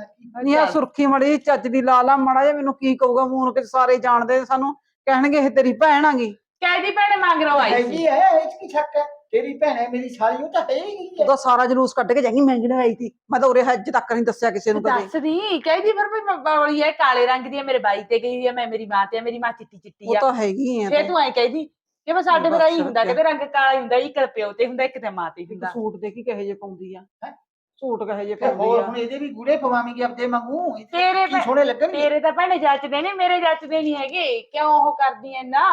S2: ਨਹੀਂ ਆ ਸੁਰਖੀ ਮੜੀ ਚੱਜ ਦੀ ਲਾ ਲਾ ਮੜਾ ਜਾ ਮੈਨੂੰ ਕੀ ਕਹੂਗਾ ਮੂੰਹ ਕਿ ਸਾਰੇ ਜਾਣਦੇ ਸਾਨੂੰ। ਕਹਿਣਗੇ ਇਹ ਤੇਰੀ ਭੈਣ ਆਗੀ
S1: ਕਹਿਦੀ ਭੈਣੇ ਮੰਗ ਰੋ ਆਈ ਸੀ।
S5: ਹੈਗੀ ਹੈ ਇਹ 'ਚ ਕੀ ਸ਼ੱਕ ਹੈ? ਤੇਰੀ ਭੈਣ ਹੈ ਮੇਰੀ ਸਾਲੀ ਉਹ ਤਾਂ ਹੈ ਹੀ ਨਹੀਂ ਹੈ।
S2: ਉਹਦਾ ਸਾਰਾ ਜਲੂਸ ਕੱਢ ਕੇ ਜਾਏਗੀ ਮੈਂ ਜਿਹੜਾ ਆਈ ਸੀ। ਮੈਂ ਤਾਂ ਉਰੇ ਅੱਜ ਤੱਕ ਨਹੀਂ ਦੱਸਿਆ ਕਿਸੇ ਨੂੰ ਕਦੇ।
S1: ਦੱਸਦੀ ਕਹਿੰਦੀ ਫਿਰ ਵੀ ਮੈਂ ਬੌਲੀ ਹੈ ਕਾਲੇ ਰੰਗ ਦੀ ਹੈ ਮੇਰੇ ਬਾਈ ਤੇ ਗਈ ਹੋਈ ਹੈ ਮੈਂ ਮੇਰੀ ਮਾਂ ਤੇ ਆ, ਮੇਰੀ ਮਾਂ ਚਿੱਟੀ ਚਿੱਟੀ
S2: ਉਹ
S1: ਆ
S2: ਤਾਂ ਹੈਗੀ ਆ
S1: ਫੇਰ ਤੂੰ। ਐ ਕਹਿੰਦੀ ਕਿ ਮੈਂ ਸਾਡੇ ਫਿਰ ਆਈ
S2: ਬਸ,
S1: ਹੁੰਦਾ। ਕਹਿੰਦੇ ਰੰਗ ਕਾਲਾ ਹੀ ਹੁੰਦਾ ਇੱਕ ਪਿਓ ਤੇ ਹੁੰਦਾ ਇੱਕ ਤੇ ਮਾਂ ਤੇ ਹੁੰਦਾ।
S2: ਸੂਟ ਦੇ ਕੀ ਕਹੇ ਜੇ ਪਾਉਂਦੀ ਆ?
S5: ਹੈਂ?
S2: ਸੂਟ ਕਹੇ ਜੇ
S5: ਤੇ
S2: ਪਾਉਂਦੀ
S5: ਹੋਰ
S2: ਆ?
S5: ਹੁਣ ਇਹਦੇ ਵੀ ਗੂੜੇ ਪਵਾਵੇਂਗੀ ਆਪਦੇ ਵਾਂਗੂ
S1: ਤੇਰੇ
S5: ਕੀ
S1: ਭੈ-
S5: ਸੋਹਣੇ ਲੱਗਣਗੇ।
S1: ਤੇਰੇ ਤਾਂ ਭੈਣੇ ਜੱਚਦੇ ਨੇ ਮੇਰੇ ਜੱਚਦੇ ਨਹੀਂ ਹੈਗੇ। ਕਿਉਂ ਉਹ ਕਰਦੀ ਐ ਨਾ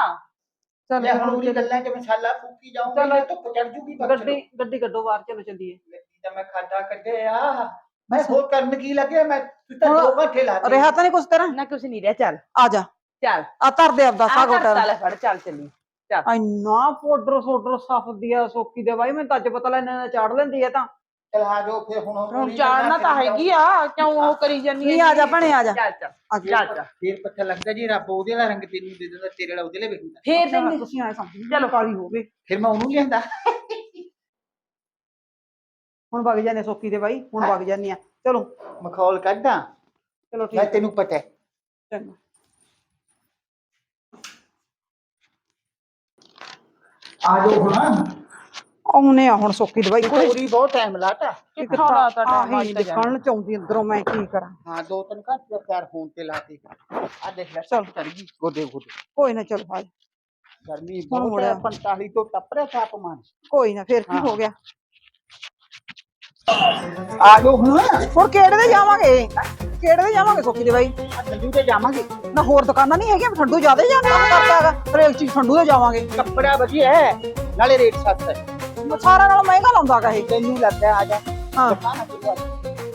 S2: ਚੱਲ
S5: ਲੈ ਹੁਣ
S2: ਹੁਣ
S5: ਉਹਦੀ ਗੱਲਾਂ 'ਚ ਮਸਾਲਾ ਫੂਕੀ ਜਾਊਂਗੀ
S2: ਚਲੋ।
S5: ਮੈਂ ਧੁੱਪ ਚੜ ਜੂਗੀ ਬਸ
S2: ਗੱਡੀ ਗੱਡੀ ਕੱਢੋ ਬਾਹਰ ਚਲੋ ਚੱਲੀਏ।
S5: ਲੱਗੀ ਤਾਂ ਮੈਂ ਖਾਦਾ ਕੱਢਿਆ ਮੈਂ ਹੋਰ ਕਰਨ ਕੀ ਲੱਗਿਆ? ਮੈਂ ਤੂੰ ਤਾਂ
S2: ਹੁਣ
S5: ਦੋ ਘੰਟੇ ਲਾ ਦੇ
S2: ਰਿਹਾ ਤਾਂ ਨਹੀਂ ਕੁਛ ਤੇਰਾ?
S1: ਨਾ ਕੁਛ ਨਹੀਂ ਰਿਹਾ ਚੱਲ।
S2: ਆ ਜਾ।
S1: ਚੱਲ।
S2: ਆ ਧਰ ਦੇ ਆਪਦਾ
S1: ਆ
S2: ਸਾਗੋ
S1: ਕਰ
S2: ਟਰ
S1: ਸਾਲਾ ਫੜ ਚੱਲ ਚੱਲੀ।
S2: ਇੰਨਾ ਪਾਊਡਰ ਸੋਡਰ ਸਫਦੀ ਆ ਸੋਕੀ ਦੇ ਬਾਈ ਮੈਨੂੰ ਤਾਂ ਅੱਜ ਪਤਾ ਲੈਣਾ ਚਾੜ ਲੈਂਦੀ ਆ ਤਾਂ।
S5: ਚਲ ਆ ਜਾਓ ਫਿਰ ਹੁਣ
S1: ਚਾੜਨਾ ਤਾਂ ਹੈਗੀ ਆ ਕਿਉਂ ਉਹ ਕਰੀ ਜਾਨੀ
S2: ਨਹੀਂ ਆ ਜਾ ਭਣੇ ਆ ਜਾ।
S1: ਚੱਲ ਚੱਲ
S2: ਆ ਜਾ।
S1: ਚੱਲ ਚੱਲ।
S5: ਫੇਰ ਪਤਾ ਲੱਗਦਾ ਜੀ ਰੱਬ ਉਹਦੇ ਵਾਲਾ ਰੰਗ ਤੈਨੂੰ ਦੇ ਦਿੰਦਾ ਤੇਰੇ ਵਾਲਾ ਉਹਦੇ ਲਈ ਵੇਖੂਗਾ।
S1: ਫੇਰ
S2: ਚਲੋ
S1: ਤੈਨੂੰ
S2: ਤੁਸੀਂ ਆਏ ਸਮਝ ਚਲੋ। ਕਾਲੀ ਹੋ ਗਈ
S5: ਫਿਰ ਮੈਂ ਉਹਨੂੰ ਲਿਆਂਦਾ।
S2: ਹੁਣ ਵਗ ਜਾਂਦੇ ਸੋਕੀ ਦੇ ਬਾਈ ਹੁਣ ਵਗ ਜਾਂਦੀ ਆ। ਚਲੋ।
S5: ਮਖੌਲ ਕੱਢਾਂ।
S2: ਚਲੋ
S5: ਮੈਂ
S2: ਠੀਕ
S5: ਤੈਨੂੰ ਪਤਾ ਹੈ।
S2: ਚੰਗਾ।
S5: ਆ ਜਾਓ ਹੁਣ।
S2: ਆਉਨੇ ਆ ਹੁਣ ਸੋਕੀ ਦੇ ਬਾਈ ਕੋਲੇ
S5: ਪੂਰੀ ਬਹੁਤ ਟਾਈਮ ਲਾਤਾ।
S1: ਤਾਂ time
S2: ਆਹੀ ਦਿਖਣ ਚਾਹੁੰਦੀ ਅੰਦਰੋਂ ਮੈਂ ਕੀ ਕਰਾਂ।
S5: ਹਾਂ ਦੋ ਤਿੰਨ ਘੰਟੇ ਦਾ ਪਿਆਰ ਫੋਨ ਤੇ ਲਾਤੇ ਆ ਦੇਖ ਲੈ
S2: ਚੱਲ।
S5: ਚੱਲ ਗਈ। ਗੋਦੇ ਗੋਦੇ
S2: ਕੋਈ ਨਾ ਚਲੋ ਜਾ।
S5: ਗਰਮੀ
S2: ਹੁਣ
S5: ਬਹੁਤ
S2: ਮੁੜਿਆ।
S5: ਹੈ 45 ਤੋਂ ਟੱਪ ਰਿਹਾ ਤਾਪਮਾਨ।
S2: ਕੋਈ ਨਾ ਫੇਰ ਕੀ ਹੋ। ਗਿਆ?
S5: ਆ ਜਾਓ ਹੁਣ।
S2: ਹੁਣ ਕਿਹੜੇ ਦੇ ਜਾਵਾਂਗੇ? ਕਿਹੜੇ ਦੇ ਜਾਵਾਂਗੇ ਸੋਕੀ ਦੇ ਬਾਈ
S5: ਜੱਲੂ ਤੇ ਜਾਵਾਂਗੇ।
S2: ਨਾ ਹੋਰ ਦੁਕਾਨਾਂ ਨਹੀਂ ਹੈਗੀਆਂ ਠੰਡੂ ਜ਼ਿਆਦਾ ਹੀ ਜਾਣ ਕੰਮ ਕਰਦਾ ਹੈਗਾ ਚੀਜ਼ ਠੰਡੂ ਦੇ ਜਾਵਾਂਗੇ।
S5: ਕੱਪੜਾ ਵਧੀਆ ਹੈ ਨਾਲੇ ਰੇਟ ਸਸਤਾ ਹੈ।
S2: ਸਾਰਾ ਨਾਲੋਂ ਮਹਿੰਗਾ ਲਾਉਂਦਾ ਗਾ ਇਹ
S5: ਤੈਨੂੰ ਲੱਗਦਾ ਆ ਜਾ।
S2: ਹਾਂ।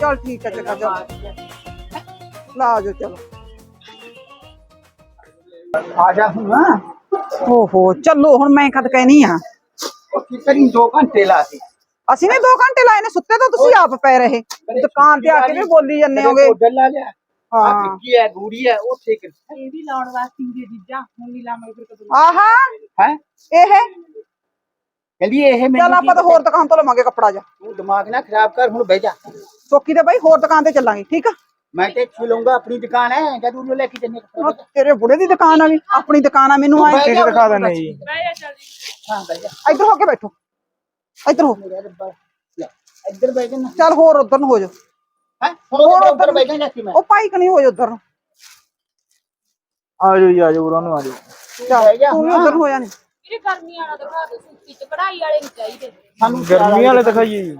S2: ਚਲ ਠੀਕ ਹੈ ਚੰਗਾ ਚਲ। ਲਾ ਜੋ ਚਲੋ।
S5: ਆ ਜਾ ਹੁਣ।
S2: ਓਹੋ ਚੱਲੋ ਹੁਣ ਮੈਂ ਕਦ ਕਹਿਨੀ ਆ।
S5: ਉਹ ਕਿਤਨੀ ਦੋ ਘੰਟੇ ਲਾਤੇ
S2: ਅਸੀਂ ਨੇ 2 ਘੰਟੇ ਲਾਏ ਨੇ ਸੁੱਤੇ ਤਾਂ ਤੁਸੀਂ ਆਪ ਪੈ ਰਹੇ। ਦੁਕਾਨ ਤੇ ਆ ਕੇ ਵੀ ਬੋਲੀ ਜੰਨੇ ਹੋਗੇ।
S5: ਹੋਟਲ ਲਾ ਲਿਆ ਆ
S2: ਹਾਂ
S5: ਟਿੱਕੀ ਹੈ ਗੂੜੀ ਹੈ ਉਹ ਠੀਕ
S1: ਇਹ ਵੀ ਲਾਉਣ ਵਾਸਤੇ ਦੀ ਚੀਜ਼ਾਂ ਹੁਣ ਨਹੀਂ ਲਾਵਾਂਗੇ ਫਿਰ ਕਦੋਂ
S2: ਆਹਾ।
S5: ਹੈ?
S2: ਇਹ
S5: ਕਹਿੰਦੀ ਇਹ ਮੈਨੂੰ
S2: ਚੱਲ ਆਪਾਂ ਤਾਂ ਹੋਰ ਦੁਕਾਨ ਤੋਂ ਲਵਾਂਗੇ ਕੱਪੜਾ ਜਾ।
S5: ਤੂੰ ਦਿਮਾਗ ਨਾ ਖਰਾਬ ਕਰ ਹੁਣ ਬਹਿ ਜਾ।
S2: ਸੋਕੀ ਦੇ ਬਾਈ ਹੋਰ ਦੁਕਾਨ ਤੇ ਚੱਲਾਂਗੇ ਠੀਕ ਆ?
S5: ਮੈਂ ਤੇ ਇੱਥੇ ਲਊਂਗਾ ਆਪਣੀ ਦੁਕਾਨ ਹੈ ਜਦ ਉਹਨੂੰ ਲੈ ਕੇ ਜੰਨੇ
S2: ਉਹ ਤੇਰੇ ਬੁੜੇ ਦੀ ਦੁਕਾਨ ਆ ਵੀ ਆਪਣੀ ਦੁਕਾਨ ਆ ਮੈਨੂੰ ਆਏ
S5: ਤੇਰੇ ਦਿਖਾ
S6: ਦਿੰਦੇ ਜੀ।
S1: ਬਹਿ ਜਾ ਚੱਲ
S5: ਹਾਂ ਬਹਿ ਜਾ।
S2: ਇੱਧਰ ਹੋ ਕੇ ਬੈਠੋ। ਇੱਧਰ ਹੋ।
S5: ਇੱਧਰ ਬਹਿ ਜਾ ਨਾ।
S2: ਚੱਲ ਹੋਰ ਉਧਰ ਨੂੰ ਹੋ ਜਾਓ।
S5: ਹੈ ਹੋਰ ਉੱਧਰ ਬਹਿ ਜਾ ਕਿ ਮੈਂ।
S2: ਉਹ ਪਾਈ ਕਣੀ ਹੋ ਜਾ ਉਧਰ ਨੂੰ।
S6: ਆ ਜਾਓ ਜੀ ਆ ਜਾਓ ਉਹਨਾਂ ਨੂੰ ਆ ਜਾਓ।
S2: ਚੱਲ ਤੂੰ ਵੀ ਉਧਰ ਨੂੰ ਹੋ ਜਾ ਨੀ
S3: ਵੀਰੇ ਗਰਮੀ ਵਾਲਾ ਦਿਖਾ ਦੇ ਸੂਤੀ ਚ ਕਢਾਈ ਵਾਲੇ ਨਹੀਂ ਚਾਹੀਦੇ।
S5: ਸਾਨੂੰ
S6: ਗਰਮੀ ਵਾਲੇ ਦਿਖਾਈਏ ਜੀ।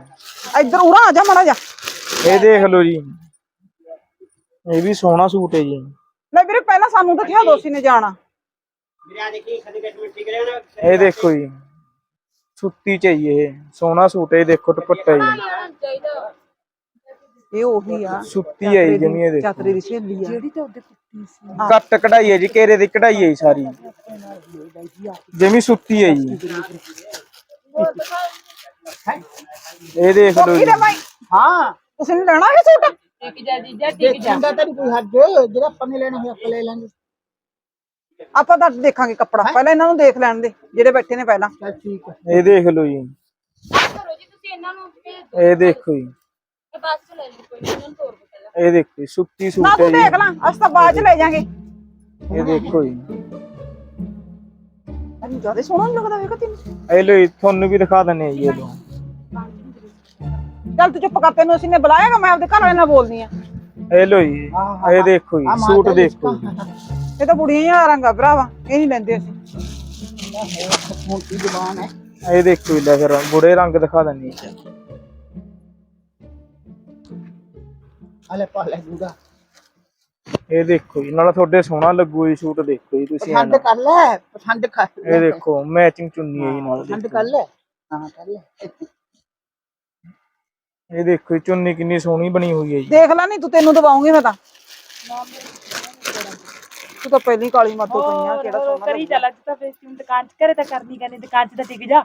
S2: ਇੱਧਰ ਉਰਾ ਆ ਜਾ ਮੜਾ ਜਾ।
S6: ਇਹ ਦੇਖ ਲਓ ਜੀ। ਇਹ ਵੀ ਸੋਹਣਾ ਸੂਟ ਹੈ ਜੀ।
S2: ਲੈ ਵੀਰੇ ਪਹਿਲਾਂ ਸਾਨੂੰ ਤਾਂ ਕਿਹਾ ਦੋਸੀ ਨੇ। ਜਾਣਾ
S6: ਇਹ ਦੇਖੋ ਜੀ। ਸੁੱਤੀ ਚਾਹੀਏ ਇਹ। ਸੋਹਣਾ ਸੂਟ ਹੈ ਇਹ ਦੇਖੋ ਦੁਪੱਟਾ ਜੀ।
S3: ਵਾਲਾ ਚਾਹੀਦਾ।
S2: ਇਹ ਉਹੀ ਆ।
S6: ਸੁੱਤੀ ਹੈ ਜੀ ਜਮੀ ਇਹ ਦੇਖੋ
S2: ਚਾਤਰੀ ਦੀ ਸਹੇਲੀ ਆ। ਜਿਹੜੀ
S6: ਕੱਟ ਕਢਾਈ ਹੈ ਜੀ ਘੇਰੇ ਦੀ ਕਢਾਈ ਹੈ ਜੀ ਸਾਰੀ। ਜਮੀ ਸੁੱਤੀ ਹੈ ਜੀ। ਇਹ ਦੇਖ ਲਓ ਜੀ।
S2: ਦੇ
S5: ਹਾਂ।
S2: ਤੁਸੀਂ ਲੈਣਾ ਇਹ ਸੂਟ?
S1: ਟਿਕ ਜਾ ਟਿਕ ਜਾ
S5: ਦੇਖਾਂਗਾ ਤਾਂ ਨੀ ਕੋਈ ਹੱਦ। ਜਿਹੜਾ ਆਪਾਂ ਨੇ ਲੈਣਾ ਹੋਇਆ ਆਪਾਂ ਲੈ ਲਾਂਗੇ।
S2: ਆਪਾਂ ਤਾਂ ਦੇਖਾਂਗੇ ਕੱਪੜਾ। ਪਹਿਲਾਂ ਇਹਨਾਂ ਨੂੰ ਦੇਖ ਲੈਣ ਦੇ ਜਿਹੜੇ ਬੈਠੇ ਨੇ ਪਹਿਲਾਂ।
S5: ਠੀਕ ਹੈ
S6: ਇਹ ਦੇਖ ਲਓ ਜੀ।
S3: ਕਰੋ ਜੀ ਤੁਸੀਂ ਇਹਨਾਂ ਨੂੰ ਭੇਜ ਦਿਓ।
S6: ਇਹ ਦੇਖੋ ਜੀ।
S3: ਚ ਲੈ ਲਈ ਕੋਈ ਦੋ ਪਹਿਲਾਂ
S6: ਇਹ ਦੇਖੋ ਜੀ, ਸੁੱਤੀ
S2: ਨਾ
S6: ਸੂਟ ਹੈ
S2: ਤੂੰ ਦੇਖ
S6: ਜੀ
S2: ਲਾਂ ਅਸੀਂ ਤਾਂ ਬਾਅਦ ਚ ਲੈ ਜਾਾਂਗੇ।
S6: ਇਹ ਦੇਖੋ ਜੀ।
S2: ਅਰੇ ਜ਼ਿਆਦਾ ਸੋਹਣਾ ਨੀ ਲੱਗਦਾ ਵੇਖੋ ਤੈਨੂੰ।
S6: ਇਹ ਲੋ ਜੀ, ਤੁਹਾਨੂੰ ਵੀ ਦਿਖਾ ਦਿੰਨੇ ਆ ਜੀ ਇਹ ਲੋ
S2: ਚੱਲ ਤੂੰ ਚੁੱਪ ਕਰ ਤੈਨੂੰ ਅਸੀਂ ਨੇ ਬੁਲਾਇਆਗਾ ਮੈਂ ਆਪਦੇ ਘਰ ਵਾਲੇ ਨਾਲ ਬੋਲਨੀ ਆ
S6: ਇਹ ਲੋ ਜੀ ਇਹ ਦੇਖੋ ਜੀ
S5: ਆਹ ਮਾਤਾ
S6: ਸੂਟ
S5: ਦੀ
S6: ਦੇਖੋ ਜੀ।
S2: ਇਹ ਤਾਂ ਬੁੜੀਆਂ ਹੀ ਰੰਗ ਆ ਭਰਾਵਾ ਇਹ ਨਹੀਂ ਲੈਂਦੇ ਅਸੀਂ।
S5: ਹੁਣ ਕੀ ਜ਼ਬਾਨ ਹੈ?
S6: ਇਹ ਦੇਖੋ ਜੀ ਲੈ ਫਿਰ ਬੁੜੇ ਰੰਗ ਦਿਖਾ ਦਿੰਨੀ ਆ
S5: ਹਲੇ ਪਾ ਲੈ ਦੂਗਾ
S6: ਇਹ ਦੇਖੋ ਜੀ ਨਾਲ ਤੁਹਾਡੇ ਸੋਹਣਾ ਲੱਗੂ ਜੀ ਸੂਟ ਦੇਖੋ ਜੀ ਤੁਸੀਂ
S5: ਪਸੰਦ। ਕਰ ਲੈ ਪਸੰਦ ਕਰ
S6: ਇਹ ਦੇਖੋ ਮੈਚਿੰਗ ਚੁੰਨੀ ਹੈ ਜੀ ਨਾਲ
S5: ਪਸੰਦ
S6: ਦੇਖੋ।
S5: ਕਰ ਲੈ। ਹਾਂ ਕਰ ਲੈ।
S6: ਇਹ ਦੇਖੋ ਜੀ ਚੁੰਨੀ ਕਿੰਨੀ ਸੋਹਣੀ ਬਣੀ ਹੋਈ ਹੈ ਜੀ।
S2: ਦੇਖ ਲੈ ਨਹੀਂ ਤੂੰ ਤੈਨੂੰ ਦਵਾਉਂਗੀ ਮੈਂ ਤਾਂ। ਤੂੰ ਤਾਂ ਪਹਿਲੀ ਕਾਲੀ ਮਾਤੋ ਪਈਆਂ ਕਿਹੜਾ ਸੋਹਣਾ
S1: ਕਰੀ ਚੱਲ ਅੱਜ ਤਾਂ ਫੇਰ ਤੂੰ ਦੁਕਾਨ 'ਚ ਘਰੇ ਤਾਂ ਕਰਨੀ ਕਰਨੀ ਦੁਕਾਨ 'ਚ ਤਾਂ ਟਿਕ ਜਾ।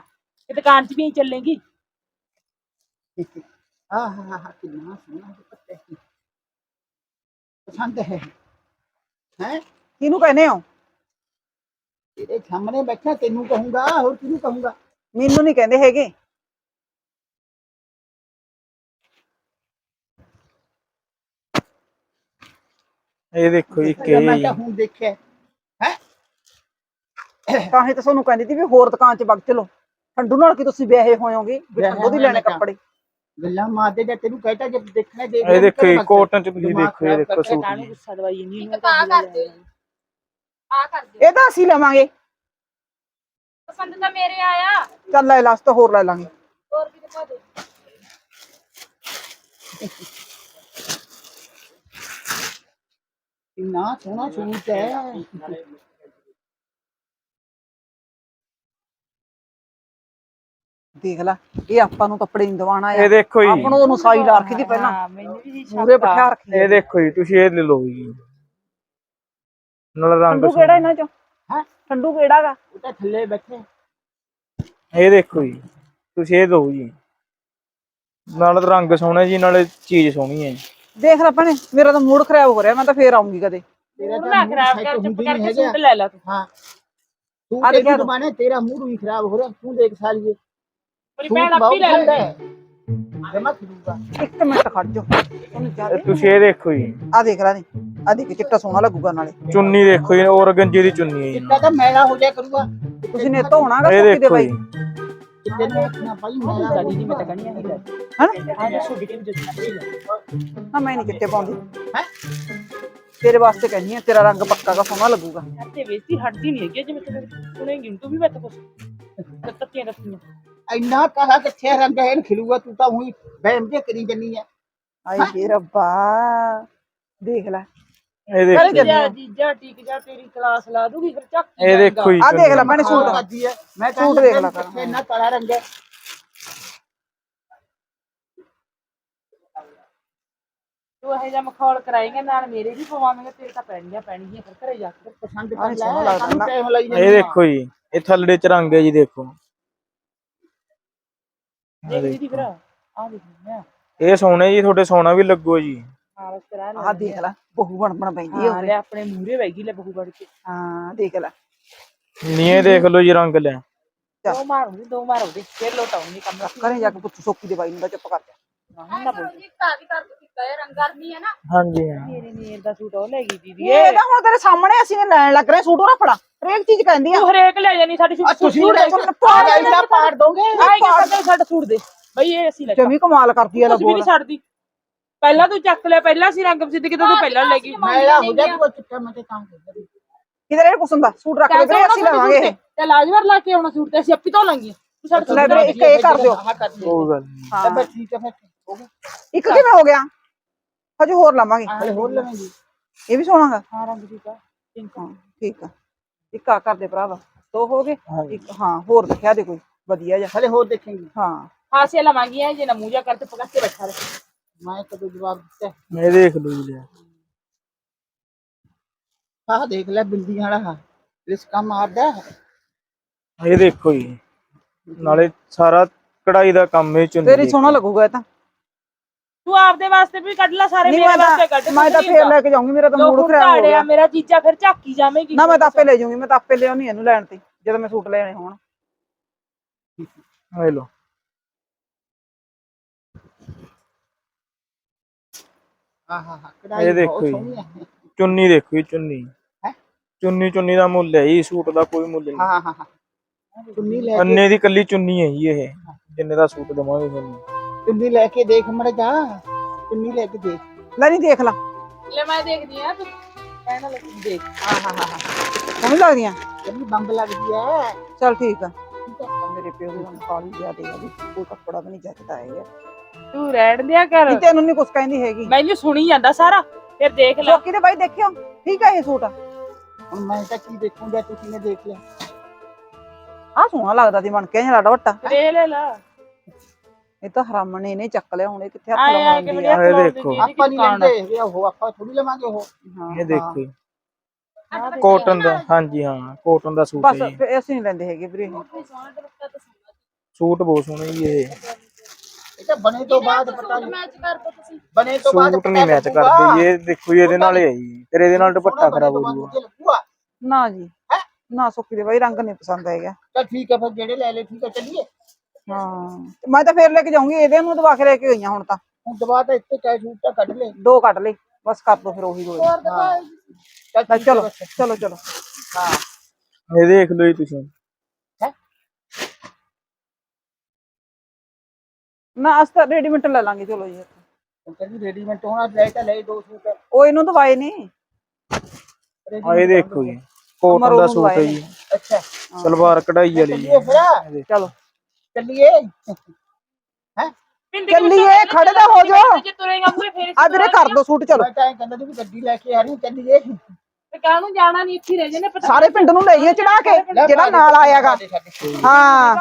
S1: ਤੇ ਦੁਕਾਨ 'ਚ ਵੀ ਹੀ ਚੱਲੇਗੀ।
S5: ਆਹ ਹਾਂ ਹਾਂ ਕਿੰਨਾ ਸੋਹਣਾ ਦੁਪੱਟਾ ਹੈ। ਪਸੰਦ ਹੈ। ਹੈ?
S2: ਕਿਹਨੂੰ ਕਹਿੰਦੇ ਹੋ?
S5: ਤੇਰੇ ਸਾਹਮਣੇ ਬੈਠਾ ਤੈਨੂੰ ਕਹੂੰਗਾ ਹੋਰ ਕਿਹਨੂੰ ਕਹੂੰਗਾ?
S2: ਮੈਨੂੰ ਨਹੀਂ ਕਹਿੰਦੇ ਹੈਗੇ।
S6: ਇਹ ਦੇਖੋ ਜੀ
S5: ਜਾਂ ਮੈਂ
S6: ਕੇ
S5: ਤਾਂ ਹੁਣ ਦੇਖਿਆ। ਹੈ?
S2: ਤਾਂ ਹੀ ਤਾਂ ਤੁਹਾਨੂੰ ਕਹਿੰਦੀ ਸੀ ਵੀ ਹੋਰ ਦੁਕਾਨ 'ਚ ਵਗ ਚਲੋ। ਠੰਡੂ ਨਾਲ ਕੀ ਤੁਸੀਂ ਵਿਆਹੇ ਹੋਇਓਗੇ ਵੀ ਠੰਡੂ ਦੀ ਲੈਣੇ
S5: ਤਾਂ।
S2: ਕੱਪੜੇ।
S5: ਗੱਲਾਂ ਮਾਰਦੇ ਜਾਂ ਤੈਨੂੰ ਕਹਿਤਾ ਜੇ ਦੇਖਣਾ ਦੇਖ
S6: ਇਹ ਦੇਖੋ ਜੀ ਕੋਟਨ ਚ ਤੁਸੀਂ ਦੇਖੋ ਇਹ ਦੇਖੋ ਸੂਟ
S1: ਕਾਹਨੂੰ ਗੁੱਸਾ ਦਵਾਈ ਇੰਨੀ
S3: ਇੱਕ ਤਾਂ ਆ ਕਰ ਦਿਓ। ਆ ਕਰ ਦਿਓ।
S2: ਇਹ ਤਾਂ ਅਸੀਂ ਲਵਾਂਗੇ।
S3: ਪਸੰਦ ਤਾਂ ਮੇਰੇ ਆਇਆ।
S2: ਚੱਲ ਲੈ ਲਾਸਟ ਹੋਰ ਲੈ ਲਾਂਗੇ।
S3: ਹੋਰ ਵੀ ਦਿਖਾ ਦੇ
S5: ਇੰਨਾ ਸੋਹਣਾ ਸੂਟ ਹੈ।
S2: ਦੇਖ ਲੈ ਇਹ ਆਪਾਂ ਨੂੰ ਕੱਪੜੇ ਨਹੀਂ ਦਵਾਣਾ
S6: ਇਹ ਦੇਖੋ ਜੀ।
S2: ਆਪਾਂ ਨੂੰ ਉਹਨੂੰ ਸਾਈ ਲਾ ਰੱਖੀ ਦੀ ਪਹਿਲਾਂ।
S1: ਹਾਂ ਮੈਨੂੰ ਵੀ
S2: ਪੂਰੇ ਬਿਠਾ ਰੱਖੀ
S6: ਇਹ ਦੇਖੋ ਜੀ ਤੁਸੀਂ ਇਹ ਲੈ ਲਓ ਜੀ। ਨਾਲ ਰੰਗ
S2: ਠੰਡੂ ਕਿਹੜਾ ਇਹਨਾਂ ਚੋਂ?
S5: ਹੈਂ?
S2: ਠੰਡੂ ਕਿਹੜਾਗਾ?
S5: ਉਹ ਤਾਂ ਥੱਲੇ ਬੈਠੇ।
S6: ਇਹ ਦੇਖੋ ਜੀ ਤੁਸੀਂ ਇਹ ਲਓ ਜੀ। ਨਾਲ ਰੰਗ ਸੋਹਣਾ ਜੀ ਨਾਲੇ ਚੀਜ਼ ਸੋਹਣੀ ਹੈ ਜੀ।
S2: ਦੇਖ ਲੈ ਭੈਣੇ ਮੇਰਾ ਤਾਂ ਮੂਡ ਖਰਾਬ ਹੋ ਰਿਹਾ ਮੈਂ ਤਾਂ ਫੇਰ ਆਉਂਗੀ ਕਦੇ।
S5: ਤੇਰਾ
S1: ਮੂਡ
S5: ਤਾਂ
S1: ਖਰਾਬ ਕਰ ਚੁੱਪ ਕਰਕੇ ਸੂਟ ਲੈ ਲਾ ਤੂੰ।
S5: ਹਾਂ। ਤੂੰ
S2: ਆ
S5: ਤੇਰਾ ਮੂਡ ਵੀ ਖਰਾਬ ਹੋ ਰਿਹਾ ਤੂੰ ਦੇਖ ਸਾਲੀਏ।
S1: ਮੇਰੀ
S5: ਸੂਟ
S1: ਭੈਣ ਆਪੀ
S5: ਬਹੁਤ
S1: ਲੈ
S5: ਠੰਡਾ
S1: ਲੈ
S5: ਹੈ। ਜਮਾ ਖਿਲੂਗਾ
S2: ਇੱਕ ਮਿੰਟ ਖੜ ਜਾ ਉਹਨੂੰ ਜਾ
S6: ਇਹ ਤੁਸੀਂ ਇਹ ਦੇਖੋ ਜੀ।
S2: ਆ ਦੇਖ ਲੈ ਨੀ। ਆ ਦੇਖ ਚਿੱਟਾ ਸੋਹਣਾ ਲੱਗੂਗਾ ਨਾਲੇ।
S6: ਚੁੰਨੀ ਦੇਖੋ ਜੀ ਔਰਗੰਜੇ ਦੀ ਚੁੰਨੀ ਹੈ ਜੀ।
S5: ਕਿੱਦਾਂ ਤਾਂ ਮੈਲਾ ਹੋ ਜਾਇਆ ਕਰੂਗਾ।
S2: ਤੁਸੀਂ ਨੇ ਧੋਣਾਗਾ
S6: ਇਹ
S2: ਸੋਕੀ ਦੇ
S6: ਦੇਖੋ
S2: ਬਾਈ?
S6: ਜੀ।
S5: ਕਿਤੇ ਨੂੰ ਰੱਖਣਾ ਭਾਈ ਮੈਲਾ
S1: ਸਾਡੀ ਨਹੀਂ ਮੈਂ ਤਾਂ ਕਹਣੀ ਆ ਲੈ
S2: ਹਨ
S1: ਆ ਜਾ ਛੋਡੀ ਕੇ ਜੁੱਤੀ
S2: ਨਾ ਮੈਂ ਨਹੀਂ ਕਿੱਥੇ ਪਾਉਂਦੀ।
S5: ਹੈ?
S2: ਤੇਰੇ ਵਾਸਤੇ ਕਹਿੰਦੀ ਆ ਤੇਰਾ ਰੰਗ ਪੱਕਾ ਦਾ ਸੋਹਣਾ ਲੱਗੂਗਾ।
S1: ਤੇ ਵੇਸੀ ਹਟਦੀ ਨਹੀਂ ਹੈਗੀ ਜਿਵੇਂ ਤੂੰ ਸੁਣੇਂਗੀ ਤੂੰ ਵੀ ਮੈਂ ਤਾਂ ਕੁਛ ਤੱਤੀਆਂ ਤੱਤੀਆਂ
S5: ਇੰਨਾ ਕਾਲਾ ਕਿੱਥੇ ਰੰਗ ਹੈ ਖਿਲੂਗਾ ਤੂੰ ਤਾਂ ਉਹੀ ਬਹਿਮ ਜੇ ਕਰੀ ਜੰਨੀ ਹੈ?
S2: ਆਏ ਜੇ ਰੱਬਾ ਦੇਖ ਲੈ।
S6: ਇਹ ਦੇਖੋ ਜੀ।
S1: ਜਾ ਜੀਜਾ ਟਿਕ ਜਾ ਤੇਰੀ ਕਲਾਸ ਲਾ ਦੂਗੀ ਫਿਰ ਚੱਕ
S6: ਇਹ ਦੇਖੋ ਜੀ
S2: ਆ ਦੇਖ ਲੈ। ਭੈਣੇ ਸੂਟ
S5: ਕਰਦੀ ਹੈ। ਮੈਂ
S2: ਸੂਟ ਦੇਖ ਲੈ।
S5: ਇੰਨਾ ਕਾਲਾ ਰੰਗ ਹੈ।
S1: ਤੂੰ ਇਹ ਜਿਹਾ ਮਖੌਲ ਕਰਾਏਂਗਾ ਨਾਲ ਮੇਰੇ ਵੀ ਪਵਾਵੇਂਗਾ ਤੇਰੇ ਤਾਂ ਪੈਣੀਆਂ ਪੈਣਗੀਆਂ ਫਿਰ ਘਰੇ ਜਾ ਕੇ
S5: ਪਸੰਦ ਕਰ ਲੈ।
S6: ਇਹ ਦੇਖੋ ਜੀ ਇਹ ਥੱਲੜੇ ਚ ਰੰਗ ਹੈ ਜੀ ਦੇਖੋ।
S1: ਦੇਖ ਜੀ ਫਿਰ ਆ ਦੇਖ ਮੈਂ।
S6: ਇਹ ਸੋਹਣੇ ਜੀ ਤੁਹਾਡੇ ਸੋਹਣਾ ਵੀ ਲੱਗੋ ਜੀ।
S1: ਹਾਂ ਬਸ ਕਰਾ ਲੈ
S2: ਆ ਦੇਖ ਲੈ ਬਹੂ ਬਣ ਬਣ ਪੈਂਦੀ
S1: ਹਾਂ
S2: ਹੈ
S1: ਲੈ ਆਪਣੇ ਮੂਹਰੇ ਵੈਗੀ ਲੈ ਬਹੂ ਬੜ ਕੇ।
S2: ਹਾਂ ਦੇਖ ਲੈ।
S6: ਨੀਏ ਦੇਖ ਲਓ ਜੀ ਰੰਗ ਲੈ।
S1: ਦੋ ਮਾਰੂਗੀ ਦੋ ਮਾਰੂਗੀ ਫਿਰ ਲੋਟਾਉਂਗੀ ਕੰਮ।
S2: ਘਰੇ ਜਾ ਕੇ ਪੁੱਛ ਸੋਕੀ ਦੇ ਬਾਈ ਨੂੰ ਤਾਂ ਚੁੱਪ ਕਰ ਜਾ।
S1: ਨਾ ਬੋਲ
S3: ਜੀ ਕਾ ਵੀ ਕਰ ਦਿੱਤਾ ਇਹ ਰੰਗ ਗਰਮੀ ਹੈ ਨਾ।
S6: ਹਾਂਜੀ ਹਾਂ।
S1: ਮੇਰੇ ਨੀਰ ਦਾ ਸੂਟ ਉਹ ਲੈ ਗਈ ਦੀਦੀ
S2: ਇਹ। ਤਾਂ ਹੁਣ ਤੇਰੇ ਸਾਹਮਣੇ ਅਸੀਂ ਨੇ ਲੈਣ ਲੱਗ ਰਹੇ ਸੂਟ ਉਹ ਫੜਾ ਹਰੇਕ ਚੀਜ਼ ਕਹਿੰਦੀ ਆ।
S1: ਤੂੰ ਹਰੇਕ ਲੈ ਜਾਨੀ ਸਾਡੀ ਸੂਟ
S5: ਤੁਸੀਂ
S1: ਸੂਟ ਲੈ
S5: ਪਾੜ ਇੰਨਾ ਪਾੜ ਦੋਗੇ।
S1: ਆਏ ਕਿ ਸਾਡਾ ਸੂਟ ਦੇ? ਬਈ ਇਹ ਅਸੀਂ ਲੈ
S2: ਜਮੀ ਕਮਾਲ ਕਰਦੀ ਆ
S1: ਕੁਝ ਵੀ
S2: ਲੱਗੋ
S1: ਨਹੀਂ ਛੱਡਦੀ। ਪਹਿਲਾਂ ਤੂੰ ਚੱਕ ਲਿਆ ਪਹਿਲਾਂ ਸੀ ਰੰਗ ਸਿੱਧ ਕਿਤੇ ਤੂੰ ਪਹਿਲਾਂ ਲੈ ਗਈ।
S5: ਮੈਲਾ ਹੋ ਜਾ ਤੂੰ ਚਿੱਟਾ ਮੈਂ ਤੇ ਕੰਮ ਕਰਦਾ
S2: ਕਿਧਰ ਇਹ ਕੁਸੁੰਦਾ ਸੂਟ ਰੱਖ ਲੈ ਵੀਰੇ ਅਸੀਂ ਲਵਾਂਗੇ ਇਹ।
S1: ਤੇ ਲਾਜਵਰ ਲਾ ਕੇ ਆਉਣਾ ਸੂਟ ਤੇ ਅਸੀਂ ਅੱਪੀ ਧੋ ਲਾਂਗੇ। ਤੂੰ ਸਾਡੇ ਸੂਟ
S2: ਲੈ ਵੀਰੇ ਇੱਕ ਇਹ ਕਰ ਦਿਓ।
S5: ਹਾਂ ਕਰ ਦਿਓ।
S2: ਹਾਂ।
S5: ਬਸ ਠੀਕ ਹੈ ਫਿਰ।
S2: ਇੱਕ ਕਿਵੇਂ ਹੋ ਗਿਆ। ਹਜੇ ਹੋਰ ਲਵਾਂਗੇ।
S5: ਹਲੇ ਹੋਰ ਲਵਾਂਗੀ।
S2: ਇਹ ਵੀ ਸੋਹਣਾਗਾ
S1: ਹਾਂ ਰੰਗ ਠੀਕ ਆ।
S2: ਹਾਂ ਠੀਕ ਆ। ਇੱਕ ਆ ਕਰ ਦੇ ਭਰਾਵਾ ਦੋ ਹੋ ਗਏ। ਇੱਕ ਹਾਂ ਹੋਰ ਦਿਖਿਆ ਦੇ ਕੋਈ। ਵਧੀਆ ਜਿਹਾ।
S5: ਹਲੇ ਹੋਰ ਦੇਖਾਂਗੇ।
S2: ਹਾਂ।
S1: ਹਾਸੇ ਲਵਾਂਗੀਆਂ ਜੇ ਨਾ ਮੂੰਹ ਜਾ ਕਰਕੇ ਪਕਾ ਕੇ ਬੈਠਾ ਰਹੇ।
S5: ਮੈਂ ਕਦੋਂ ਜਵਾਬ ਦਿੱਤਾ।
S6: ਇਹ ਦੇਖ ਲਓ ਜੀ। ਲੈ
S5: ਆਹ ਦੇਖ ਲੈ ਬਿੰਦੀਆਂ ਵਾਲਾ ਰਿਸਕਾ ਮਾਰਦਾ
S6: ਇਹ ਦੇਖੋ ਜੀ। ਨਾਲੇ ਸਾਰਾ ਕਢਾਈ ਦਾ ਕੰਮ ਇਹ ਚੁੰਨੀ
S2: ਤੇਰੀ। ਸੋਹਣਾ ਲੱਗੂਗਾ ਇਹ ਤਾਂ।
S1: ਤੂੰ ਆਪਦੇ ਵਾਸਤੇ ਵੀ ਕੱਢ ਲੈ ਸਾਰੇ
S2: ਨਹੀਂ
S1: ਮੇਰੇ
S2: ਮੈਂ
S1: ਵਾਸਤੇ ਕੱਢ
S2: ਮੈਂ ਤਾਂ ਫੇਰ ਲੈ ਕੇ ਜਾਊਂਗੀ ਮੇਰਾ ਤਾਂ ਮੂਡ ਖਰਾਬ ਹੋ ਗਿਆ।
S1: ਮੇਰਾ ਜੀਜਾ ਫਿਰ ਝਾਕੀ ਜਾਵੇਂਗੀ
S2: ਨਾ ਮੈਂ ਤਾਂ ਆਪੇ ਲੈ ਜਾਊਂਗੀ ਮੈਂ ਤਾਂ ਆਪੇ ਲਿਆਉਣੀ ਇਹਨੂੰ ਲੈਣ ਤੇ ਜਦੋਂ ਮੈਂ ਸੂਟ ਲੈਣੇ ਹੋਣ।
S6: ਇਹ ਲਓ।
S5: ਆਹਾ ਹਾ ਕਢਾਈ
S6: ਇਹ ਦੇਖੋ
S5: ਬਹੁਤ
S6: ਜੀ।
S5: ਸੋਹਣੀ ਹੈ
S6: ਚੁੰਨੀ ਦੇਖੋ ਜੀ ਚੁੰਨੀ।
S5: ਹੈਂ?
S6: ਚੁੰਨੀ ਚੁੰਨੀ ਦਾ ਮੁੱਲ ਹੈ ਜੀ ਸੂਟ ਦਾ ਕੋਈ ਮੁੱਲ ਨਹੀਂ।
S5: ਹਾਂ ਹਾਂ ਹਾਂ। ਚੁੰਨੀ ਲੈ ਕੇ
S6: ਅੰਨੇ ਦੀ ਕੱਲੀ ਚੁੰਨੀ ਹੈ ਜੀ ਇਹ ਜਿੰਨੇ ਦਾ ਸੂਟ ਦਵਾਂਗੇ ਤੁਹਾਨੂੰ।
S5: ਚੁੰਨੀ ਲੈ ਕੇ ਦੇਖ ਮੜ ਜਾ ਚੁੰਨੀ ਲੈ ਕੇ ਦੇਖ।
S2: ਲੈ ਨਹੀਂ ਦੇਖ ਲਾ।
S1: ਲੈ ਮੈਂ ਦੇਖਦੀ ਆ ਤੂੰ ਕਹਿਣਾ ਲੱਗੀ ਦੇਖ।
S5: ਆਹਾ ਹਾ ਹਾ
S2: ਸੋਹਣੀ ਲੱਗਦੀਆਂ?
S5: ਚੁੰਨੀ ਬੰਬ ਲੱਗਦੀ ਹੈ
S2: ਚਲ ਠੀਕ ਆ।
S5: ਹੈ
S2: ਤਾਂ ਮੇਰੇ ਪਿਓ ਦੀ ਹੁਣ ਕਾਲੀ ਜਿਆਦੇ ਆ ਵੀ ਕੋਈ ਕੱਪੜਾ ਵੀ ਨਹੀਂ ਜੱਚਦਾ ਹੈਗਾ
S1: ਤੂੰ ਰਹਿਣ ਦਿਆ ਕਰ।
S2: ਨਹੀਂ ਤੈਨੂੰ ਨਹੀਂ ਕੁਛ ਕਹਿੰਦੀ ਹੈਗੀ।
S1: ਮੈਨੂੰ ਸੁਣੀ ਜਾਂਦਾ ਸਾਰਾ ਫਿਰ ਦੇਖ ਲੈ।
S2: ਚੌਕੀ ਦੇ ਬਾਈ ਦੇਖਿਓ ਠੀਕ ਆ ਇਹ ਸੂਟ?
S5: ਹੁਣ ਮੈਂ ਤਾਂ ਕੀ ਦੇਖੂੰਗਾ ਤੁਸੀਂ ਨੇ ਦੇਖ ਲਿਆ
S2: ਆ ਸੋਹਣਾ ਲੱਗਦਾ ਸੀ ਮਣ ਕੇ ਜਿਹਾ ਲਾਡਾ ਵੱਟਾ
S1: ਦੇ ਲੈ ਲਾ।
S2: ਇਹ ਤਾਂ ਹਰਾਮਣੇ ਨੇ ਚੱਕ ਲਿਆ ਹੁਣ ਇਹ ਕਿੱਥੇ ਹੱਥ
S1: ਆਏ ਕਿ
S2: ਆ?
S1: ਬੜਿਆ
S6: ਇਹ ਦੇਖੋ।
S5: ਆਪਾਂ ਨਹੀਂ ਲੈਂਦੇ ਇਹ ਉਹ ਆਪਾਂ ਥੋੜੀ ਲਵਾਂਗੇ ਉਹ।
S2: ਹਾਂ।
S6: ਇਹ ਦੇਖੋ। ਕੋਟਨ ਦਾ ਹਾਂਜੀ ਹਾਂ ਕੋਟਨ ਦਾ ਸੂਟ
S2: ਬਸ
S6: ਹੈ ਜੀ।
S2: ਫਿਰ ਅਸੀਂ ਨਹੀਂ ਲੈਂਦੇ ਹੈਗੇ ਵੀਰੇ
S6: ਸੂਟ ਬਹੁਤ ਸੋਹਣੇ ਜੀ ਇਹ।
S5: ਇਹ ਤਾਂ ਬਣੇ ਤੋਂ ਬਾਅਦ ਪਤਾ ਨਹੀਂ
S3: ਮੈਚ ਕਰ ਦੋ ਤੁਸੀਂ।
S5: ਬਣੇ ਤੋਂ ਬਾਅਦ
S6: ਸੂਟ ਨਹੀਂ ਮੈਚ ਕਰਦੇ ਜੀ ਇਹ ਦੇਖੋ ਜੀ ਇਹਦੇ ਨਾਲ ਹੀ ਹੈ ਜੀ। ਫਿਰ ਇਹਦੇ ਨਾਲ ਦੁਪੱਟਾ ਖਰਾਬ ਹੋ ਜਾਊਗਾ
S5: ਜਾਊਗਾ
S2: ਨਾ ਜੀ। ਨਾ ਸੁੱਕੀ ਦੇ ਬਾਈ ਰੰਗ ਨਹੀਂ ਪਸੰਦ ਹੈਗਾ।
S5: ਚਲ ਠੀਕ ਹੈ ਫਿਰ ਜਿਹੜੇ ਲੈ ਲੈ ਠੀਕ ਹੈ ਚੱਲੀਏ।
S2: ਹਾਂ। ਮੈਂ ਤਾਂ ਫੇਰ ਲੈ ਕੇ ਜਾਊਂਗੀ ਇਹਦੇ ਨੂੰ ਦਵਾ ਕੇ ਲੈ ਕੇ ਗਈਆਂ ਹੁਣ ਤਾਂ।
S5: ਹੁਣ ਦੁਬਾਰਾ ਤਾਂ ਇੱਥੇ ਕੈ ਸੂਟ ਤਾਂ ਕੱਢ ਲੈ।
S2: ਦੋ ਕੱਢ ਲਈ ਬਸ ਕਰ ਦੋ ਫਿਰ ਉਹੀ ਦੋ
S5: ਹਾਂ। ਚੱਲ
S2: ਚਲੋ। ਚਲੋ ਚਲੋ।
S5: ਹਾਂ।
S6: ਇਹ ਦੇਖ ਲਓ ਜੀ ਤੁਸੀਂ।
S5: ਹੈਂ?
S2: ਨਾ ਅਸ ਤਾਂ ਰੈਡੀਮੇਡ ਲੈ ਲਾਂਗੇ ਚਲੋ ਜੀ।
S5: ਕਹਿੰਦੀ ਰੈਡੀਮੇਡ ਹੋਣਾ ਲੈ ਤਾਂ ਲੈ ਦੋ ਸੂਟ।
S2: ਉਹ ਇਹਨੂੰ ਦਵਾਏ ਨਹੀਂ
S6: ਆ ਇਹ ਦੇਖੋ ਜੀ ਕੋਟਨ ਦਾ
S2: ਨੂੰ
S6: ਸੂਟ ਹੈ ਜੀ।
S5: ਅੱਛਾ।
S6: ਸਲਵਾਰ ਕਢਾਈ ਵਾਲੀ ਜੀ
S2: ਚਲੋ।
S5: ਚੱਲੀਏ।
S1: ਪਿੰਡ
S2: ਚੱਲੀਏ, ਖੜੇ ਤਾਂ ਹੋ ਜਾਓ।
S1: ਜੇ ਤੁਰੇਗਾ ਮੂਹਰੇ ਫੇਰ
S2: ਆ ਵੀਰੇ ਕਰ ਦੋ ਸੂਟ ਚਲੋ।
S5: ਮੈਂ ਤਾਂ ਐਂ ਕਹਿੰਦਾ ਸੀ ਵੀ ਗੱਡੀ ਲੈ ਕੇ ਆ ਰਹੀ ਚੱਲੀਏ।
S1: ਤੇ ਕਾਹਨੂੰ ਜਾਣਾ ਨਹੀਂ ਇੱਥੇ ਰਹਿ ਜਨੇ ਪਤਾ
S2: ਸਾਰੇ ਪਿੰਡ ਨੂੰ ਲਈਏ ਚੜਾ ਕੇ ਜਿਹੜਾ ਨਾਲ ਆਇਆਗਾ। ਹਾਂ।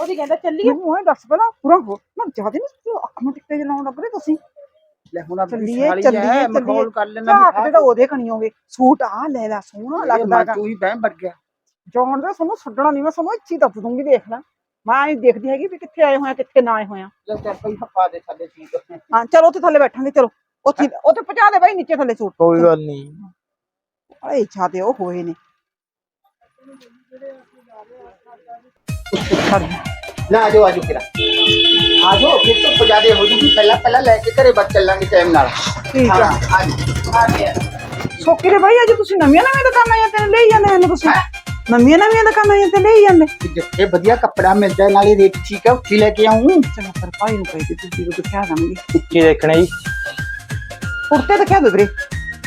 S1: ਉਹਦੀ ਕਹਿੰਦਾ ਚੱਲੀਏ।
S2: ਉਹ ਦੱਸ ਪਹਿਲਾਂ ਪੂਰਾ ਹੋ। ਨਾ ਜ਼ਿਆਦਾ ਨਹੀਂ ਅੱਖਾਂ ਟਿੱਕੇ ਜਲਾਉਣ ਲੱਗ ਰਹੇ ਤੁਸੀਂ।
S5: ਲੈ ਹੁਣ ਆਪਣੀ
S2: ਚੱਲੀਏ
S5: ਸਾਲੀ
S2: ਚੱਲੀਏ
S5: ਹੈ
S2: ਚੱਲੀਏ।
S5: ਮਖੌਲ ਕਰ ਲੈਣਾ
S2: ਝਾਕ ਤਾਂ ਉਹਦੇ ਸੂਟ ਆ ਲੈ ਲੈ ਸੋਹਣਾ ਲੱਗਦਾ
S5: ਤੂੰ ਹੀ ਬਹਿ ਵੜ ਗਿਆ
S2: ਜਾਣ ਦਾ ਸਾਨੂੰ ਛੱਡਣਾ ਨਹੀਂ ਮੈਂ ਸਾਨੂੰ ਇੱਥੇ ਹੀ ਦੱਸ ਦੂੰਗੀ ਦੇਖ ਲੈ। ਮੈਂ ਇਹ ਦੇਖਦੀ ਹੈਗੀ ਵੀ ਕਿੱਥੇ ਆਏ ਹੋਏ ਆ ਕਿੱਥੇ ਨਾ ਆਏ ਹੋਏ ਆ।
S5: ਲੈ ਚੱਲ ਪਈ ਪਾ ਦੇ ਥੱਲੇ ਠੀਕ
S2: ਹਾਂ ਚਲੋ ਉੱਥੇ ਥੱਲੇ ਬੈਠਾਂਗੇ ਚਲੋ। ਉੱਥੇ ਉੱਥੇ ਪਹੁੰਚਾ ਦੇ ਬਾਈ ਨੀਚੇ ਥੱਲੇ ਸੂਟ
S6: ਕੋਈ ਗੱਲ ਨਹੀਂ।
S2: ਅਰੇ ਇੱਛਾ ਤੇ ਉਹ ਹੋਏ ਨੇ।
S5: ਲੈ ਆ ਜਾਓ ਆ ਜਾਓ ਫਿਰ। ਆ ਜਾਓ ਫਿਰ ਤੋਂ ਪਜਾਦੇ ਹੋ ਜੂਗੀ। ਪਹਿਲਾਂ ਪਹਿਲਾਂ ਲੈ ਕੇ ਘਰੇ ਬੱਚ ਚੱਲਾਂਗੇ ਟਾਈਮ ਨਾਲ।
S2: ਠੀਕ
S5: ਹਾਂ
S2: ਆ
S5: ਆ ਜਾਓ ਆ। ਗਿਆ
S2: ਸੋਕੀ ਦੇ ਬਾਈ ਅੱਜ ਤੁਸੀਂ ਨਵੀਆਂ ਨਵੀਆਂ ਦੁਕਾਨਾਂ ਤੇ ਲਈ ਜਾਂਦੇ ਇਹਨੂੰ ਤੁਸੀਂ? ਨਵੀਆਂ ਨਵੀਆਂ ਦੁਕਾਨਾਂ ਤੇ ਲਈ ਜਾਂਦੇ।
S5: ਜਿੱਥੇ ਵਧੀਆ ਕੱਪੜਾ ਮਿਲਦਾ ਹੈ, ਨਾਲੇ ਰੇਟ ਠੀਕ ਹੈ ਉੱਥੇ ਲੈ ਕੇ ਆਉਂ
S2: ਚਲੋ ਪਰ ਭਾਈ ਨੂੰ ਕਹੀ ਤੁਸੀਂ ਉਹ ਦਿਖਾ ਦਾਂਗੇ।
S6: ਕੀ ਦੇਖਣਾ ਜੀ?
S2: ਕੁੜਤੇ ਦਿਖਾ ਦਿਓ ਵੀਰੇ।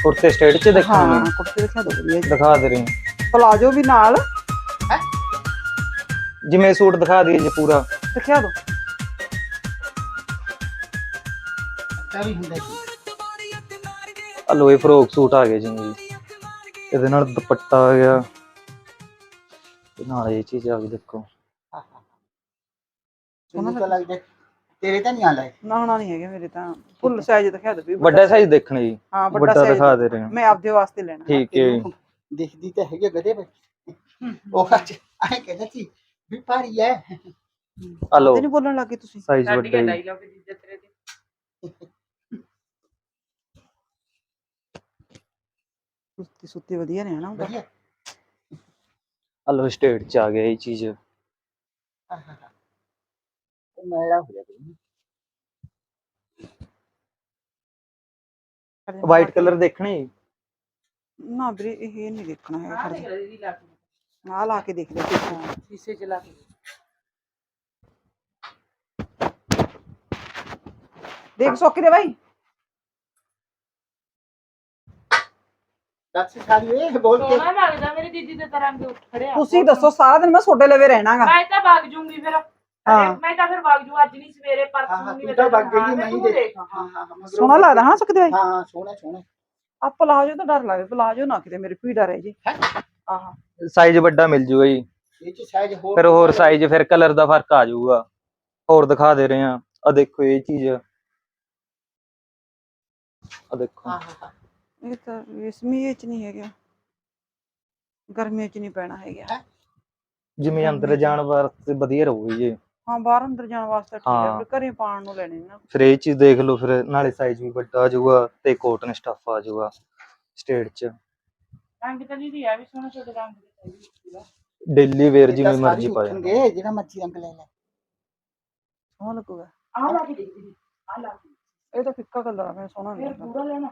S6: ਕੁਰਤੇ ਸਟੇਟ ਚ
S2: ਹਾਂ ਕੁੜਤੇ ਦਿਖਾ ਵਧੀਆ ਜੀ।
S6: ਦਿਖਾ ਦੇ ਰਹੇ ਹਾਂ।
S2: ਪਲਾਜੋ ਵੀ ਨਾਲ।
S6: ਜਿਵੇਂ ਸੂਟ ਦਿਖਾ ਦਈਏ ਜੀ ਪੂਰਾ।
S2: ਦਿਖਾ ਦਿਓ।
S5: ਤਾਂ ਵੀ ਹੁੰਦਾ ਜੀ।
S6: ਆ ਲੋਏ ਫਰੋਕ ਸੂਟ ਆ ਗਏ ਜਿਵੇਂ ਜੀ ਇਹਦੇ ਨਾਲ ਦੁਪੱਟਾ ਆ ਗਿਆ। ਤੇ ਨਾਲ ਇਹ ਚੀਜ਼ ਆ ਗਈ ਦੇਖੋ।
S5: ਤੁਹਾਨੂੰ ਤਾਂ ਲੱਗਦਾ। ਤੇਰੇ ਤਾਂ ਨਹੀਂ ਆ ਲੈ
S2: ਨਾ ਨਾ ਨਹੀਂ ਹੈਗੇ ਮੇਰੇ ਤਾਂ। ਫੁੱਲ ਸਾਈਜ਼ ਦਿਖਾ ਦਿਓ ਵੀ
S6: ਵੱਡਾ ਸਾਈਜ਼ ਦੇਖਣਾ ਜੀ।
S2: ਹਾਂ ਵੱਡਾ
S6: ਵੱਡਾ
S2: size
S6: ਦਿਖਾ ਦੇ ਰਹੇ ਹਾਂ।
S2: ਮੈਂ ਆਪਦੇ ਵਾਸਤੇ ਲੈਣਾ।
S6: ਠੀਕ ਹੈ ਜੀ।
S5: ਦਿਖਦੀ ਤਾਂ ਹੈਗੀ ਆ ਗਧੇ ਵਿੱਚ ਉਹ ਅੱਜ ਆਏ ਕਹਿੰਦਾ ਸੀ ਵੀ ਭਾਰੀ ਹੈ
S6: ਆ ਲੋ
S2: ਤੇ ਨਹੀਂ ਬੋਲਣ ਲੱਗੇ ਤੁਸੀਂ?
S6: ਸਾਈਜ਼
S1: ਸਾਡੀ
S6: ਵੱਡਾ ਜੀ।
S1: ਡਾਇਲੌਗ ਦੀ ਇੱਜ਼ਤ ਤੇਰੇ ਤੇ।
S2: ਸੁੱਤੀ ਸੁੱਤੀ ਵਧੀਆ ਨੇ ਹਨਾ।
S5: ਵਧੀਆ।
S6: ਆ ਲੋ ਸਟੇਟ ਚ ਆ ਗਿਆ ਇਹ ਚੀਜ਼
S5: ਉਹ ਮੈਲਾ ਹੋ ਜਾਵੇ
S6: ਵਾਈਟ ਕਲਰ ਦੇਖਣਾ ਜੀ
S2: ਨਾ ਵੀਰੇ ਇਹ ਨਹੀਂ ਦੇਖਣਾ ਹੈਗਾ
S1: ਆਹ
S2: ਖੜ
S1: ਦੇਖ
S2: ਜਾ
S1: ਲੈ ਦੀਦੀ ਲਾ ਕੇ
S2: ਆ ਲਾ ਕੇ ਦੇਖ ਲੈ
S1: ਸ਼ੀਸ਼ੇ ਚ ਲਾ ਕੇ
S2: ਦੇਖ ਸੋਕੀ ਦੇ ਬਾਈ
S5: ਦੱਸ ਸਾਰੀ ਇਹ ਬੋਲ ਕੇ।
S1: ਸੋਹਣਾ ਲੱਗਦਾ ਮੇਰੀ ਦੀਦੀ ਦੇ ਤਰ੍ਹਾਂ ਦੇ ਉੱਠ ਖੜਿਆ।
S2: ਤੁਸੀਂ ਦੱਸੋ ਸਾਰਾ ਦਿਨ ਮੈਂ ਤੁਹਾਡੇ ਲਵੇ ਰਹਿਣਾਗਾ।
S1: ਮੈਂ ਤਾਂ ਵਗ ਜੂੰਗੀ ਫਿਰ।
S2: ਹਾਂ।
S1: ਮੈਂ ਤਾਂ ਫਿਰ ਵਗ ਜੂ ਅੱਜ ਨਹੀਂ ਸਵੇਰੇ
S5: ਹਾਂ
S1: ਪਰਸੋਂ
S5: ਹਾਂ
S1: ਨਹੀਂ
S5: ਤੂੰ ਤਾਂ ਵਗ ਗਈ ਮੈਂ ਹੀ ਦੇਖ
S1: ਦੇਖ।
S5: ਹਾਂ ਹਾਂ ਹਾਂ ਮਗਰੋਂ-
S2: ਸੋਹਣਾ ਲੱਗਦਾ ਹਾਂ ਬਾਈ
S5: ਹਾਂ ਹਾਂ ਸੋਹਣਾ ਸੋਹਣਾ।
S2: ਆ ਪਲਾਜੋ ਤਾਂ ਡਰ ਲੱਗਦਾ ਪਲਾਜੋ ਨਾ ਕਿਤੇ ਮੇਰੇ ਪੀੜਾ ਰਹਿ ਜੇ। ਆਹਾ
S6: ਸਾਈਜ਼ ਵੱਡਾ ਮਿਲ ਜੂਗਾ ਜੀ।
S5: ਇਹ ਚ ਸਾਈਜ਼ ਹੋਰ
S6: ਫਿਰ ਹੋਰ ਸਾਈਜ਼ ਫਿਰ ਕਲਰ ਦਾ ਫ਼ਰਕ ਆ ਜਾਊਗਾ। ਹੋਰ ਦਿਖਾ ਦੇ ਰਹੇ ਆ ਆ ਦੇਖੋ ਇਹ ਚੀਜ਼। ਆ ਦੇਖੋ।
S5: ਹਾਂ ਹਾਂ ਹਾਂ।
S2: ਇਹ ਤਾਂ ਰੇਸ਼ਮੀ ਚ ਨਹੀਂ ਹੈਗਾ। ਗਰਮੀਆਂ ਚ ਨਹੀਂ ਪੈਣਾ ਹੈਗਾ।
S6: ਜਿਵੇਂ ਅੰਦਰ ਜਾਣ ਵਾਸਤੇ ਵਧੀਆ ਰਹੂਗੀ ਜੀ।
S2: ਹਾਂ ਬਾਹਰ ਅੰਦਰ ਜਾਣ ਵਾਸਤੇ ਠੀਕ ਹੈ ਘਰੇ ਪਾਉਣ ਨੂੰ ਲੈਣੇ ਨੇ।
S6: ਫਿਰ ਇਹ ਚੀਜ਼ ਦੇਖ ਲਓ ਫਿਰ ਨਾਲੇ ਸਾਈਜ਼ ਵੀ ਵੱਡਾ ਆ ਜਾਊਗਾ ਤੇ ਕੋਟਨ ਸਟੱਫ ਆ ਜਾਊਗਾ ਸਟੇਟ ਚ।
S1: ਰੰਗ ਤਾਂ ਦੀਦੀ ਆ ਵੀ ਸੋਹਣਾ ਛੋਟੇ ਰੰਗ ਦੇ ਚਾਹੀਦੇ
S6: ਡੇਲੀ ਵੇਅਰ ਜਿਵੇਂ
S5: ਤਾਂ
S6: ਮਰਜ਼ੀ ਪਾ ਜਾਓ
S5: ਉੱਠਣਗੇ, ਜਿਹੜਾ ਮਰਜ਼ੀ ਰੰਗ ਲੈ ਲੈ।
S2: ਸੋਹਣਾ ਲੱਗੂਗਾ।
S1: ਆਹ ਲਾ ਕੇ ਦੇਖ ਦੀਦੀ ਆਹ ਲਾ ਕੇ।
S2: ਇਹ ਤਾਂ ਫਿੱਕਾ ਕਲਰ ਆ ਮੈਨੂੰ ਸੋਹਣਾ ਨਹੀਂ
S1: ਫਿਰ
S2: ਲੱਗਦਾ।
S1: ਪੂਰਾ ਲੈਣਾ।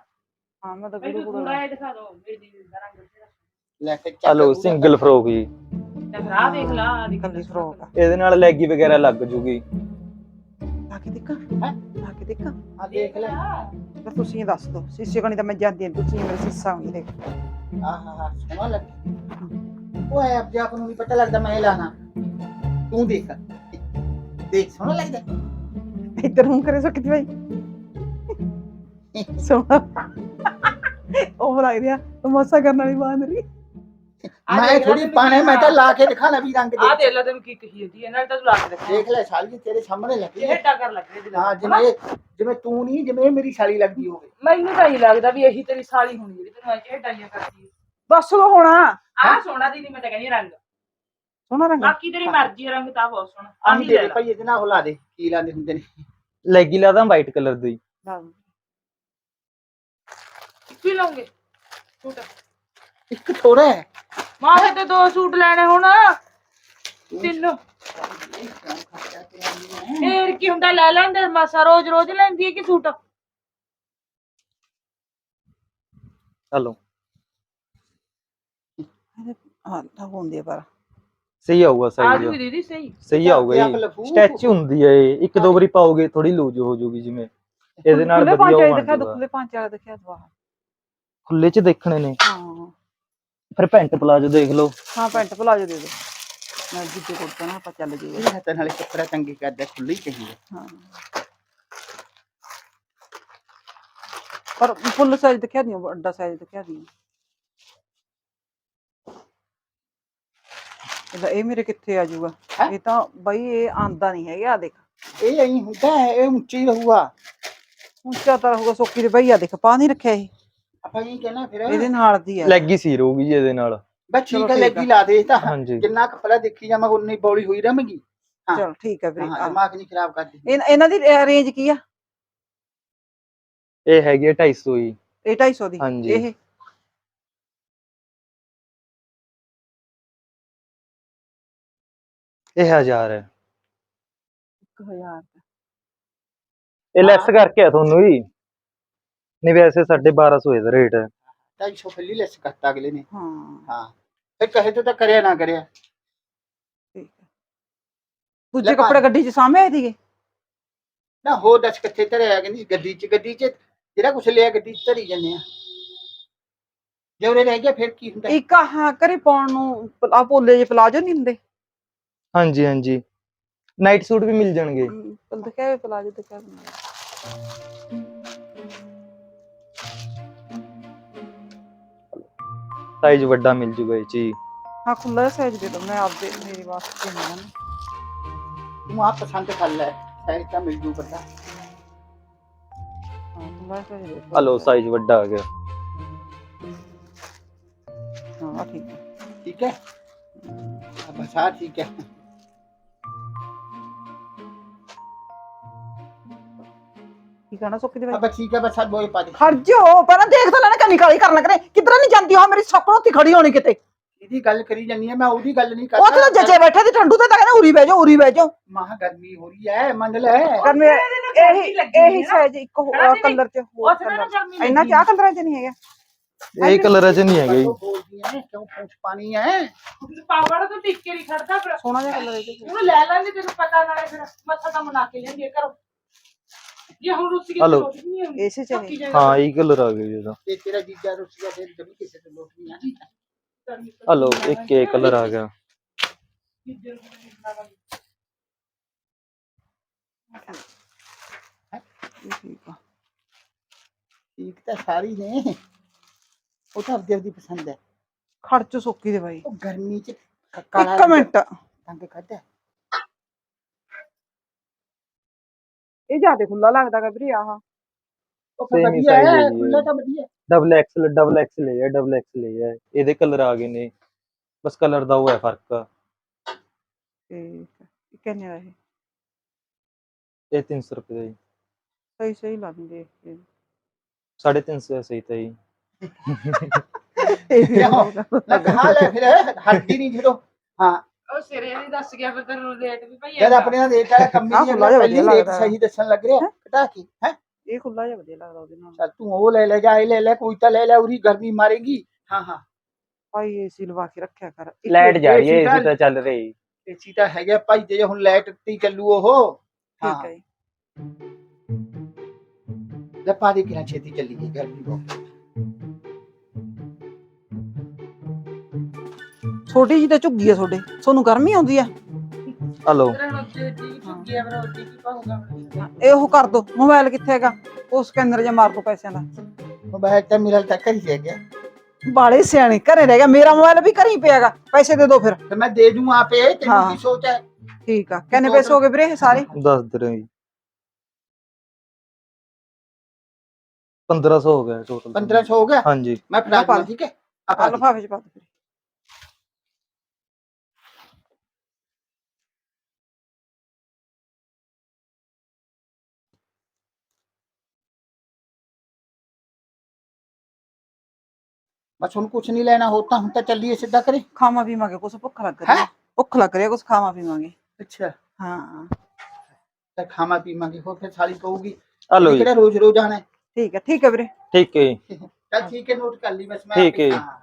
S2: ਹਾਂ ਮੈਂ ਤਾਂ
S1: ਬਈ
S2: ਗੁਰੂ ਗੁਰੂ
S1: ਪੂਰਾ ਇਹ ਦਿਖਾ ਦੋ ਮੇਰੀ ਦੀਦੀ ਦਾ ਰੰਗ ਜਿਹੜਾ
S5: ਲੈ ਕੇ
S6: ਚਲੋ
S5: ਪੂਰਾ।
S6: ਸਿੰਗਲ ਫਰੋਕ ਜੀ।
S1: ਤੇ ਫਿਰ ਆਹ ਦੇਖ ਲਾ ਆਹ ਦੇਖ
S2: ਕੱਲੀ ਫਰੋਕ ਆ
S6: ਇਹਦੇ ਨਾਲ ਲੈਗੀ ਵਗੈਰਾ ਲੱਗ ਜੂਗੀ।
S2: ਲਾ ਕੇ ਦੇਖਾਂ
S5: ਹੈਂ?
S2: ਲਾ ਕੇ ਦੇਖਾਂ।
S5: ਆ ਦੇਖ ਲੈ।
S2: ਤਾਂ ਤੁਸੀਂ ਇਹ ਦੱਸ ਦਿਓ ਸੀਸੇ ਕਣੀ ਤਾਂ ਮੈਂ ਜਾਂਦੀ ਹਾਂ ਤੁਸੀਂ ਮੇਰੇ ਸੀਸਾ ਹੋਈ ਦੇਖ।
S5: ਹਾਂ ਹਾਂ ਹਾਂ ਸੋਹਣਾ ਲੱਗ ਉਹ ਹੈ ਆਪ ਨੂੰ ਵੀ ਪਤਾ ਲੱਗਦਾ ਮੈਂ ਲਾਣਾ। ਤੂੰ ਦੇਖ। ਦੇਖ ਸੋਹਣਾ ਲੱਗਦਾ।
S2: ਇੱਧਰ ਨੂੰ ਕਰੇ ਸੋ ਕਿਤੇ ਭਾਈ ਸੋਹਣਾ। ਉਹ ਲੱਗ ਰਿਹਾ ਤਮਾਸ਼ਾ ਕਰਨ ਵਾਲੀ ਬਾਂਦਰੀ
S1: ਆਹ
S5: ਮੈਂ
S1: ਦੇਖ ਲੈ
S5: ਥੋੜੀ
S1: ਤੈਨੂੰ
S5: ਪਾਣੇ ਮੈਂ ਤਾਂ ਲਾ ਕੇ ਦਿਖਾਣਾ ਵੀ ਰੰਗ
S1: ਆਹ
S5: ਦੇ
S1: ਦੇਖ ਲੈ ਤੈਨੂੰ ਕੀ ਕਹੀ ਜਾਂਦੀ ਹੈ ਨਾਲ ਤਾਂ ਤੂੰ ਲਾ ਕੇ ਦੇਖ
S5: ਦੇਖ ਲੈ ਸਾਲੀ ਤੇਰੇ ਸਾਹਮਣੇ ਲੱਗੀ
S1: ਇਹ ਏਡਾ ਕਰ ਲੱਗ ਰਹੀ
S5: ਹਾਂ ਜਿਵੇਂ ਜਿਵੇਂ ਤੂੰ ਨਹੀਂ ਜਿਵੇਂ ਇਹ ਮੇਰੀ ਸਾਲੀ ਲੱਗਦੀ ਹੋਵੇ।
S1: ਮੈਨੂੰ ਤਾਂ ਹੀ ਲੱਗਦਾ ਵੀ ਇਹੀ ਤੇਰੀ ਸਾਲੀ ਹੋਣੀ ਜਿਹੜੀ ਤੈਨੂੰ ਇਹ ਡਾਈਆਂ ਕਰਦੀ ਹੈ।
S2: ਦੱਸ ਲੋ ਹੋਣਾ।
S1: ਆਹ ਸੋਹਣਾ ਦੀ ਨਹੀਂ ਮੈਂ ਤਾਂ ਕਹਿੰਦੀ ਰੰਗ।
S2: ਸੋਹਣਾ ਰੰਗ?
S1: ਬਾਕੀ ਤੇਰੀ ਮਰਜ਼ੀ ਹੈ, ਰੰਗ ਤਾਂ ਬਹੁਤ ਸੋਹਣਾ।
S5: ਆਹੀ
S1: ਆਹੀ ਲੈ
S5: ਦੇ
S1: ਲਾ
S5: ਭਾਈ ਇਹਦੇ ਨਾਲ ਉਹ ਲਾ ਦੇ ਕੀ ਲਾਉਂਦੇ ਹੁੰਦੇ ਨੇ।
S6: ਲੈਗੀ ਲਾਦਾ ਵਾਈਟ ਕਲਰ ਦੀ।
S1: ਕੀ ਲਾਉਂਗੇ ਸੂਟ।
S5: ਇੱਕ ਥੋੜਾ ਹੈ।
S1: ਮਾਂ ਤੇ ਦੋ ਸੂਟ ਲੈਣੇ ਹੁਣ। ਤਿੰਨ। ਫੇਰ ਕੀ ਹੁੰਦਾ ਲੈ ਲੈਂਦੇ ਮਾਸਾ ਰੋਜ਼ ਰੋਜ਼ ਲੈਂਦੀ ਹੈ ਕਿ ਸੂਟ?
S6: ਚਲੋ
S2: ਹਾਂ ਤਾਂ ਹੁੰਦੀ ਆ ਪਰ।
S7: ਸਹੀ ਆਊਗਾ
S1: ਆ।
S7: ਸਾਈਜ਼
S1: ਜੂਗੀ ਦੀਦੀ ਸਹੀ।
S7: ਸਹੀ ਆਊਗਾ
S5: ਇਹ।
S7: ਸਟੈਚ ਹੁੰਦੀ ਹੈ ਇਹ। ਇੱਕ ਦੋ ਵਾਰੀ ਪਾਓਗੇ ਥੋੜੀ ਲੂਜ ਹੋ ਜਿਵੇਂ। ਇਹਦੇ ਨਾਲ
S2: ਖੁੱਲੇ
S7: ਵਧੀਆ
S2: ਪਾਂਚੇ
S7: ਉਹ
S2: ਦਿਖਾ
S7: ਬਣ
S2: ਦੋ
S7: ਜਾਊਗਾ
S2: ਖੁੱਲੇ ਪਾਂਚੇ ਵਾਲਾ ਦਿਖਾ ਦੋ
S7: ਖੁੱਲੇ ਚ ਦੇਖਣੇ ਨੇ।
S2: ਹਾਂ।
S7: ਫਿਰ ਪੈਂਟ ਪਲਾਜੋ ਦੇਖ ਲਓ।
S2: ਹਾਂ ਪੈਂਟ ਪਲਾਜੋ ਦੇ ਦੋ ਮੈਂ ਜਿੱਦੇ ਕੁੜਤਾ ਨਾ ਆਪਾਂ ਚੱਲ ਜੀਏ
S5: ਇਹ ਹੱਥਾਂ ਨਾਲੇ ਕੱਪੜਾ ਤੰਗੀ ਕਰਦਾ ਖੁੱਲੀ ਚਾਹੀਦਾ
S2: ਹਾਂ। ਪਰ ਫੁੱਲ ਸਾਈਜ਼ ਦਿਖਾ ਦਿਓ ਵੱਡਾ ਸਾਈਜ਼ ਦਿਖਾ ਦਿਓ। ਇਹਦਾ ਇਹ ਮੇਰੇ ਕਿੱਥੇ ਆ ਜਾਊਗਾ?
S5: ਹੈਂ?
S2: ਇਹ ਤਾਂ ਬਈ ਇਹ ਆਂਦਾ ਨਹੀਂ ਹੈਗਾ ਆ ਦੇਖ।
S5: ਇਹ ਐਂ ਹੁੰਦਾ ਹੈ ਇਹ ਉੱਚੀ ਰਹੂਗਾ।
S2: ਉੱਚਾ ਤਾਂ ਹੋਊਗਾ ਸੋਕੀ ਦੇ ਬਈ ਆ ਦੇਖ ਪਾ ਨਹੀਂ ਰੱਖਿਆ ਇਹ।
S5: ਆਪਾਂ ਇਹ ਕਹਿਣਾ ਫਿਰ?
S2: ਇਹਦੇ ਨਾਲ ਦੀ ਆ।
S7: ਲੈਗ ਸੀ ਰਹੂਗੀ ਜੀ ਇਹਦੇ ਨਾਲ।
S5: ਬਸ ਠੀਕ ਹੈ
S2: ਠੀਕ
S5: ਲੱਗੀ ਲਾ ਦੇ ਇਹ ਤਾਂ।
S7: ਹਾਂਜੀ।
S5: ਜਿੰਨਾ ਕੱਪੜਾ ਦੇਖੀ ਜਾਵਾਂ ਉਨੀ ਬੌਲੀ ਹੋਈ ਰਹਾਂਗੀ ਹਾਂ।
S2: ਚਲ ਠੀਕ ਹੈ ਵੀਰੇ
S5: ਹਾਂ
S2: ਆ।
S5: ਦਿਮਾਗ ਨਹੀਂ ਖਰਾਬ ਕਰਦੀ
S2: ਇਹ- ਇਹਨਾਂ ਦੀ ਰੇਂਜ ਕੀ ਆ?
S7: ਇਹ ਹੈਗੀ ਹੈ 250 ਜੀ।
S2: ਇਹ 250 ਦੀ।
S7: ਹਾਂਜੀ।
S2: ਇਹ?
S7: ਇਹ 1000 ਹੈ।
S2: 1000
S7: ਇਹ ਲੈਸ ਕਰਕੇ ਆ ਤੁਹਾਨੂੰ ਜੀ। ਨਹੀਂ ਵੈਸੇ 1250 ਇਹਦਾ ਰੇਟ ਹੈ।
S5: 250 ਫੱਲੀ ਲੈਸ ਕਰਤਾ ਅਗਲੇ ਨੇ।
S2: ਹਾਂ।
S5: ਹਾਂ। ਫਿਰ ਕਹੇ ਤੋਂ ਤਾਂ ਕਰਿਆ ਨਾ ਕਰਿਆ।
S2: ਠੀਕ ਹੈ। ਦੂਜੇ
S5: ਲੈ ਪਾ-
S2: ਕੱਪੜੇ ਗੱਡੀ 'ਚ ਸਾਹਮਣੇ ਆਏ ਸੀਗੇ?
S5: ਨਾ ਹੋ ਦੱਸ ਕਿੱਥੇ ਧਰਿਆ ਕਹਿੰਦੀ ਗੱਡੀ 'ਚ ਗੱਡੀ 'ਚ ਜਿਹੜਾ ਕੁਛ ਲਿਆ ਗੱਡੀ 'ਚ ਧਰੀ ਜਾਂਦੇ ਆ। ਜੇ ਉਰੇ ਰਹਿ ਗਿਆ ਫਿਰ ਕੀ ਹੁੰਦਾ?
S2: ਇੱਕ ਆਹ ਘਰੇ ਪਾਉਣ ਨੂੰ ਆ ਪੋਲੇ ਜੇ ਪਲਾਜੋ ਨਹੀਂ ਹੁੰਦੇ?
S7: ਹਾਂਜੀ ਹਾਂਜੀ। ਨਾਈਟ ਸੂਟ ਵੀ ਮਿਲ ਜਾਣਗੇ।
S2: ਪਲ ਦਿਖਾਵੇ ਪਲਾਜੋ ਦਿਖਾ
S7: ਸਾਈਜ਼ ਵੱਡਾ ਮਿਲ ਜੂਗਾ ਇਹ ਚੀ
S2: ਹਾਂ ਖੁੱਲਾ ਸਾਈਜ਼ ਦੇ ਦੋ ਮੈਂ ਆਪਦੇ ਮੇਰੀ ਵਾਸਤੇ ਨਹੀਂ ਨਾ
S5: ਤੂੰ ਆਪ ਪਸੰਦ ਕਰ ਲੈ ਸਾਈਜ਼ ਤਾਂ ਮਿਲ ਜੂ ਬੰਦਾ
S2: ਹਾਂ ਖੁੱਲਾ ਸਾਈਜ਼ ਦੇ ਦਿਓ।
S7: ਹਲੋ ਸਾਈਜ਼ ਵੱਡਾ ਆ ਗਿਆ।
S2: ਹਾਂ ਆਹ ਠੀਕ ਹੈ।
S5: ਠੀਕ ਹੈ? ਆ ਬਸ ਆ ਠੀਕ ਹੈ।
S2: ਠੀਕ ਹੈ ਨਾ ਸੁੱਕੀ ਦੇ
S5: ਬਸ ਠੀਕ ਹੈ ਬਸ ਆ ਦੋਏ ਪਾ ਦੇ।
S2: ਖੜ ਜੋ ਪਹਿਲਾਂ ਦੇਖ ਤਾਂ ਲੈਣਾ ਕੰਨੀ ਕਾਲੀ ਕਰਨਾ ਕਰੇ ਕਿਧਰ ਨਹੀਂ ਜਾਂਦੀ ਉਹ ਮੇਰੀ ਸੱਕੜੋਂ ਉੱਥੇ ਖੜੀ ਹੋਣੀ ਕਿਤੇ।
S5: ਇਹਦੀ ਗੱਲ ਕਰੀ ਜਾਂਦੀ ਹੈ ਮੈਂ ਉਹਦੀ ਗੱਲ ਨਹੀਂ
S2: ਉਹ ਤਾਂ ਜੱਜੇ ਬੈਠੇ ਦੀ ਠੰਡੂ ਤੇ ਤਾਂ ਕਹਿੰਦਾ ਉਰੀ ਬਹਿ ਜਾਓ ਉਰੀ ਬਹਿ ਜਾਓ।
S5: ਮਾਹ ਗਰਮੀ ਹੋ ਰਹੀ ਹੈ ਮੰਨ ਲੈ।
S2: ਕਰਨੇ ਇਹੀ ਇਹੀ ਸਾਈਜ਼ ਇੱਕ
S1: ਦੀਦੀ?
S2: ਕਲਰ ਚ ਹੋਰ
S1: ਉੱਥੇ ਨਾ
S2: ਕਲਰ ਇੰਨਾ ਚਾਹ ਕਲਰਾਂ ਚ ਨਹੀਂ ਹੈਗਾ।
S7: ਇਹ ਕਲਰ ਚ ਨਹੀਂ ਹੈਗਾ ਜੀ।
S5: ਬੋਲਦੀ ਹੈ ਕਿਉਂ ਪੂਛ ਪਾਣੀ ਹੈ
S1: ਪਾਵੜ ਤੋਂ ਟਿੱਕੇ ਨਹੀਂ ਖੜਦਾ ਫਿਰ।
S2: ਸੋਹਣਾ ਜਿਹਾ ਕਲਰ ਚ।
S1: ਉਹਨੂੰ ਲੈ ਲੈਂਦੇ ਤੈਨੂੰ ਪਤਾ ਨਾਲੇ ਫਿਰ ਮੱਥਾ ਤਾਂ ਮਨਾ ਕੇ ਲੈਂਦੇ ਕਰੋ ਇਹ ਹੁਣ ਰੁੱਸ ਗਈ
S7: ਹਲੋ।
S1: ਰੋਟੀ ਨਹੀਂ ਹੁੰਦੀ
S2: ਇਸੇ ਚ ਹੈ
S1: ਪੱਕੀ ਜਾਏਗਾ।
S7: ਹਾਂ ਇਹ ਕਲਰ ਆ ਗਿਆ ਜੀ ਇਹਦਾ
S5: ਤੇ ਤੇਰਾ ਜੀਜਾ ਰੁੱਸਿਆ ਫਿਰ ਜਮੀ ਕਿਸੇ ਤੋਂ ਲੋਟ ਨਹੀਂ ਆਣੀ
S7: ਹਲੋ ਇੱਕ ਇਹ ਕਲਰ ਆ ਗਿਆ।
S2: ਠੀਕ ਆ।
S5: ਠੀਕ ਤਾਂ ਸਾਰੀ ਨੇ। ਉਹ ਤਾਂ ਆਪਦੀ ਆਪਦੀ ਪਸੰਦ ਹੈ।
S2: ਖੜ ਚ ਸੁੱਕੀ ਦੇ ਬਾਈ।
S5: ਉਹ ਗਰਮੀ ਚ ਕ- ਕਾਲਾ
S2: ਇੱਕ ਮਿੰਟ।
S5: ਤੰਗ ਕਰਦਾ
S2: ਇਹ ਜ਼ਿਆਦਾ ਖੁੱਲਾ ਲੱਗਦਾ ਗਾ ਵੀਰੇ ਆਹ।
S5: ਉਹ ਫਿਰ
S7: Same ਹੀ
S5: ਵਧੀਆ
S7: size ਹੈ
S5: ਹੈ
S7: ਜੀ
S5: ਖੁੱਲਾ
S7: ਇਹ।
S5: ਤਾਂ ਵਧੀਆ।
S7: ਡਬਲ ਐਕਸਲ ਡਬਲ ਐਕਸਲ ਹੈ ਡਬਲ ਐਕਸਲ ਹੈ ਇਹਦੇ ਕਲਰ ਆ ਗਏ ਨੇ। ਬਸ ਕਲਰ ਦਾ ਉਹ ਹੈ ਫ਼ਰਕ।
S2: ਤੇ ਇਹ ਕਿੰਨੇ ਦਾ ਇਹ?
S7: ਇਹ 300 ਰੁਪਏ ਦਾ ਜੀ।
S2: ਸਹੀ ਸਹੀ ਲੱਗਦੇ ਇਹ
S7: 350 ਸਹੀ ਤਾਂ ਜੀ।
S2: ਇਹ ਵੀ
S5: ਕਿਉਂ? ਨਾ ਕਹਾ ਲੈ ਫਿਰ ਹੱਡੀ ਨਹੀਂ ਜਦੋਂ। ਹਾਂ।
S1: ਉਹ ਸਿਰੇ ਨਹੀਂ ਦੱਸ ਗਿਆ ਫਿਰ ਤੈਨੂੰ ਰੇਟ ਵੀ ਭਈ
S5: ਜਦ ਆਪਣੇ ਨਾਲ ਰੇਟ ਵਾਲਾ ਕੰਮ
S2: ਆਹ
S5: ਨਹੀਂ ਪਹਿਲੀ
S2: ਵਧੀਆ
S5: ਰੇਟ
S2: ਲੱਗਦਾ।
S5: ਸਹੀ ਦੱਸਣ ਲੱਗ ਰਿਹਾ ਘਟਾ ਕੇ ਹੈ?
S2: ਇਹ ਖੁੱਲਾ ਜਿਹਾ ਵਧੀਆ ਲੱਗਦਾ ਉਹਦੇ ਨਾਲ।
S5: ਚੱਲ ਤੂੰ ਉਹ ਲੈ ਲੈ ਜਾ ਇਹ ਲੈ ਲੈ ਕੋਈ ਤਾਂ ਲੈ ਲੈ ਉਰੀ ਗਰਮੀ ਮਾਰੇਗੀ। ਹਾਂ ਹਾਂ।
S2: ਭਾਈ ਏਸੀ ਲਵਾ ਕੇ ਰੱਖਿਆ ਕਰ। ਇੱਕ
S7: ਲਾਈਟ ਜਾ ਰਹੀ ਹੈ ਤਾਂ ਚੱਲ ਰਹੀ।
S5: ਏਸੀ ਤਾਂ ਹੈਗਾ ਭਾਈ ਜੇ ਹੁਣ ਲਾਈਟ ਤੇ ਚੱਲੂ ਉਹ।
S2: ਠੀਕ ਹੈ ਜੀ।
S5: ਲੈ ਪਾ ਦੇ ਛੇਤੀ ਚੱਲੀ ਗਈ ਗਰਮੀ ਬਹੁਤ।
S2: ਛੋਟੀ ਜੀ ਤਾਂ ਝੁੱਗੀ ਆ ਤੁਹਾਡੇ। ਤੁਹਾਨੂੰ ਗਰਮੀ ਆਉਂਦੀ ਆ?
S7: ਹਲੋ
S2: ਇਹ ਉਹ ਕਰ ਦੋ ਮੋਬਾਈਲ ਕਿੱਥੇ ਹੈਗਾ? ਉਹ ਸਕੈਨਰ ਜਾਂ ਮਾਰ ਦੋ ਪੈਸਿਆਂ ਦਾ।
S5: ਮੋਬਾਈਲ ਤਾਂ ਮੇਰਾ ਤੱਕ ਹੀ ਗਿਆ।
S2: ਬਾਲੇ ਸਿਆਣੇ ਘਰੇ ਰਹਿ ਗਿਆ। ਮੇਰਾ ਮੋਬਾਈਲ ਵੀ ਘਰੇ ਹੀ ਪਿਆਗਾ ਪੈਸੇ ਦੇ ਦਿਓ ਫਿਰ।
S5: ਤੇ ਮੈਂ ਦੇ ਦੂੰ ਆਪੇ ਤੈਨੂੰ। ਕੀ ਸੋਚ ਹੈ?
S2: ਠੀਕ ਆ। ਕਿੰਨੇ ਪੈਸੇ ਹੋ ਗਏ ਵੀਰੇ ਇਹ ਸਾਰੇ?
S7: ਦੱਸ ਦੇ ਰਹੇ ਜੀ। 1500 ਹੋ ਗਿਆ ਟੋਟਲ
S5: 1500 ਹੋ ਗਿਆ?
S7: ਹਾਂਜੀ।
S5: ਮੈਂ ਫੜਾ
S2: ਪਾ
S5: ਦੂੰ ਠੀਕ ਹੈ? ਆਪਾਂ
S2: ਲਫਾਫੇ ਚ ਪਾ ਦੋ
S5: ਬਸ ਹੁਣ ਕੁਝ ਨਹੀਂ ਲੈਣਾ ਹੋਤਾ ਹੁਣ ਤਾਂ ਚੱਲੀਏ ਸਿੱਧਾ ਕਰੇ
S2: ਖਾਵਾਂ ਪੀਵਾਂਗੇ ਕੁਛ ਭੁੱਖ ਲੱਗ ਰਹੀ ਹੈ। ਭੁੱਖ ਲੱਗ ਰਹੀ ਹੈ ਕੁਛ ਖਾਵਾਂ ਪੀਵਾਂਗੇ।
S5: ਅੱਛਾ।
S2: ਹਾਂ।
S5: ਤਾਂ ਖਾਵਾਂ ਪੀਵਾਂਗੇ ਹੋਰ ਫਿਰ ਸਾਲੀ ਪਊਗੀ
S7: ਹਲੋ ਜੀ।
S5: ਕਿਹੜਾ ਰੋਜ਼ ਰੋਜ਼ ਆਣਾ ਹੈ?
S2: ਠੀਕ ਹੈ ਠੀਕ ਹੈ ਵੀਰੇ।
S7: ਠੀਕ ਹੈ ਜੀ।
S5: ਚੱਲ ਠੀਕ ਹੈ ਨੋਟ ਕਰ ਲਈ ਬਸ ਮੈਂ
S7: ਠੀਕ ਹੈ ਜੀ।
S5: ਹਾਂ।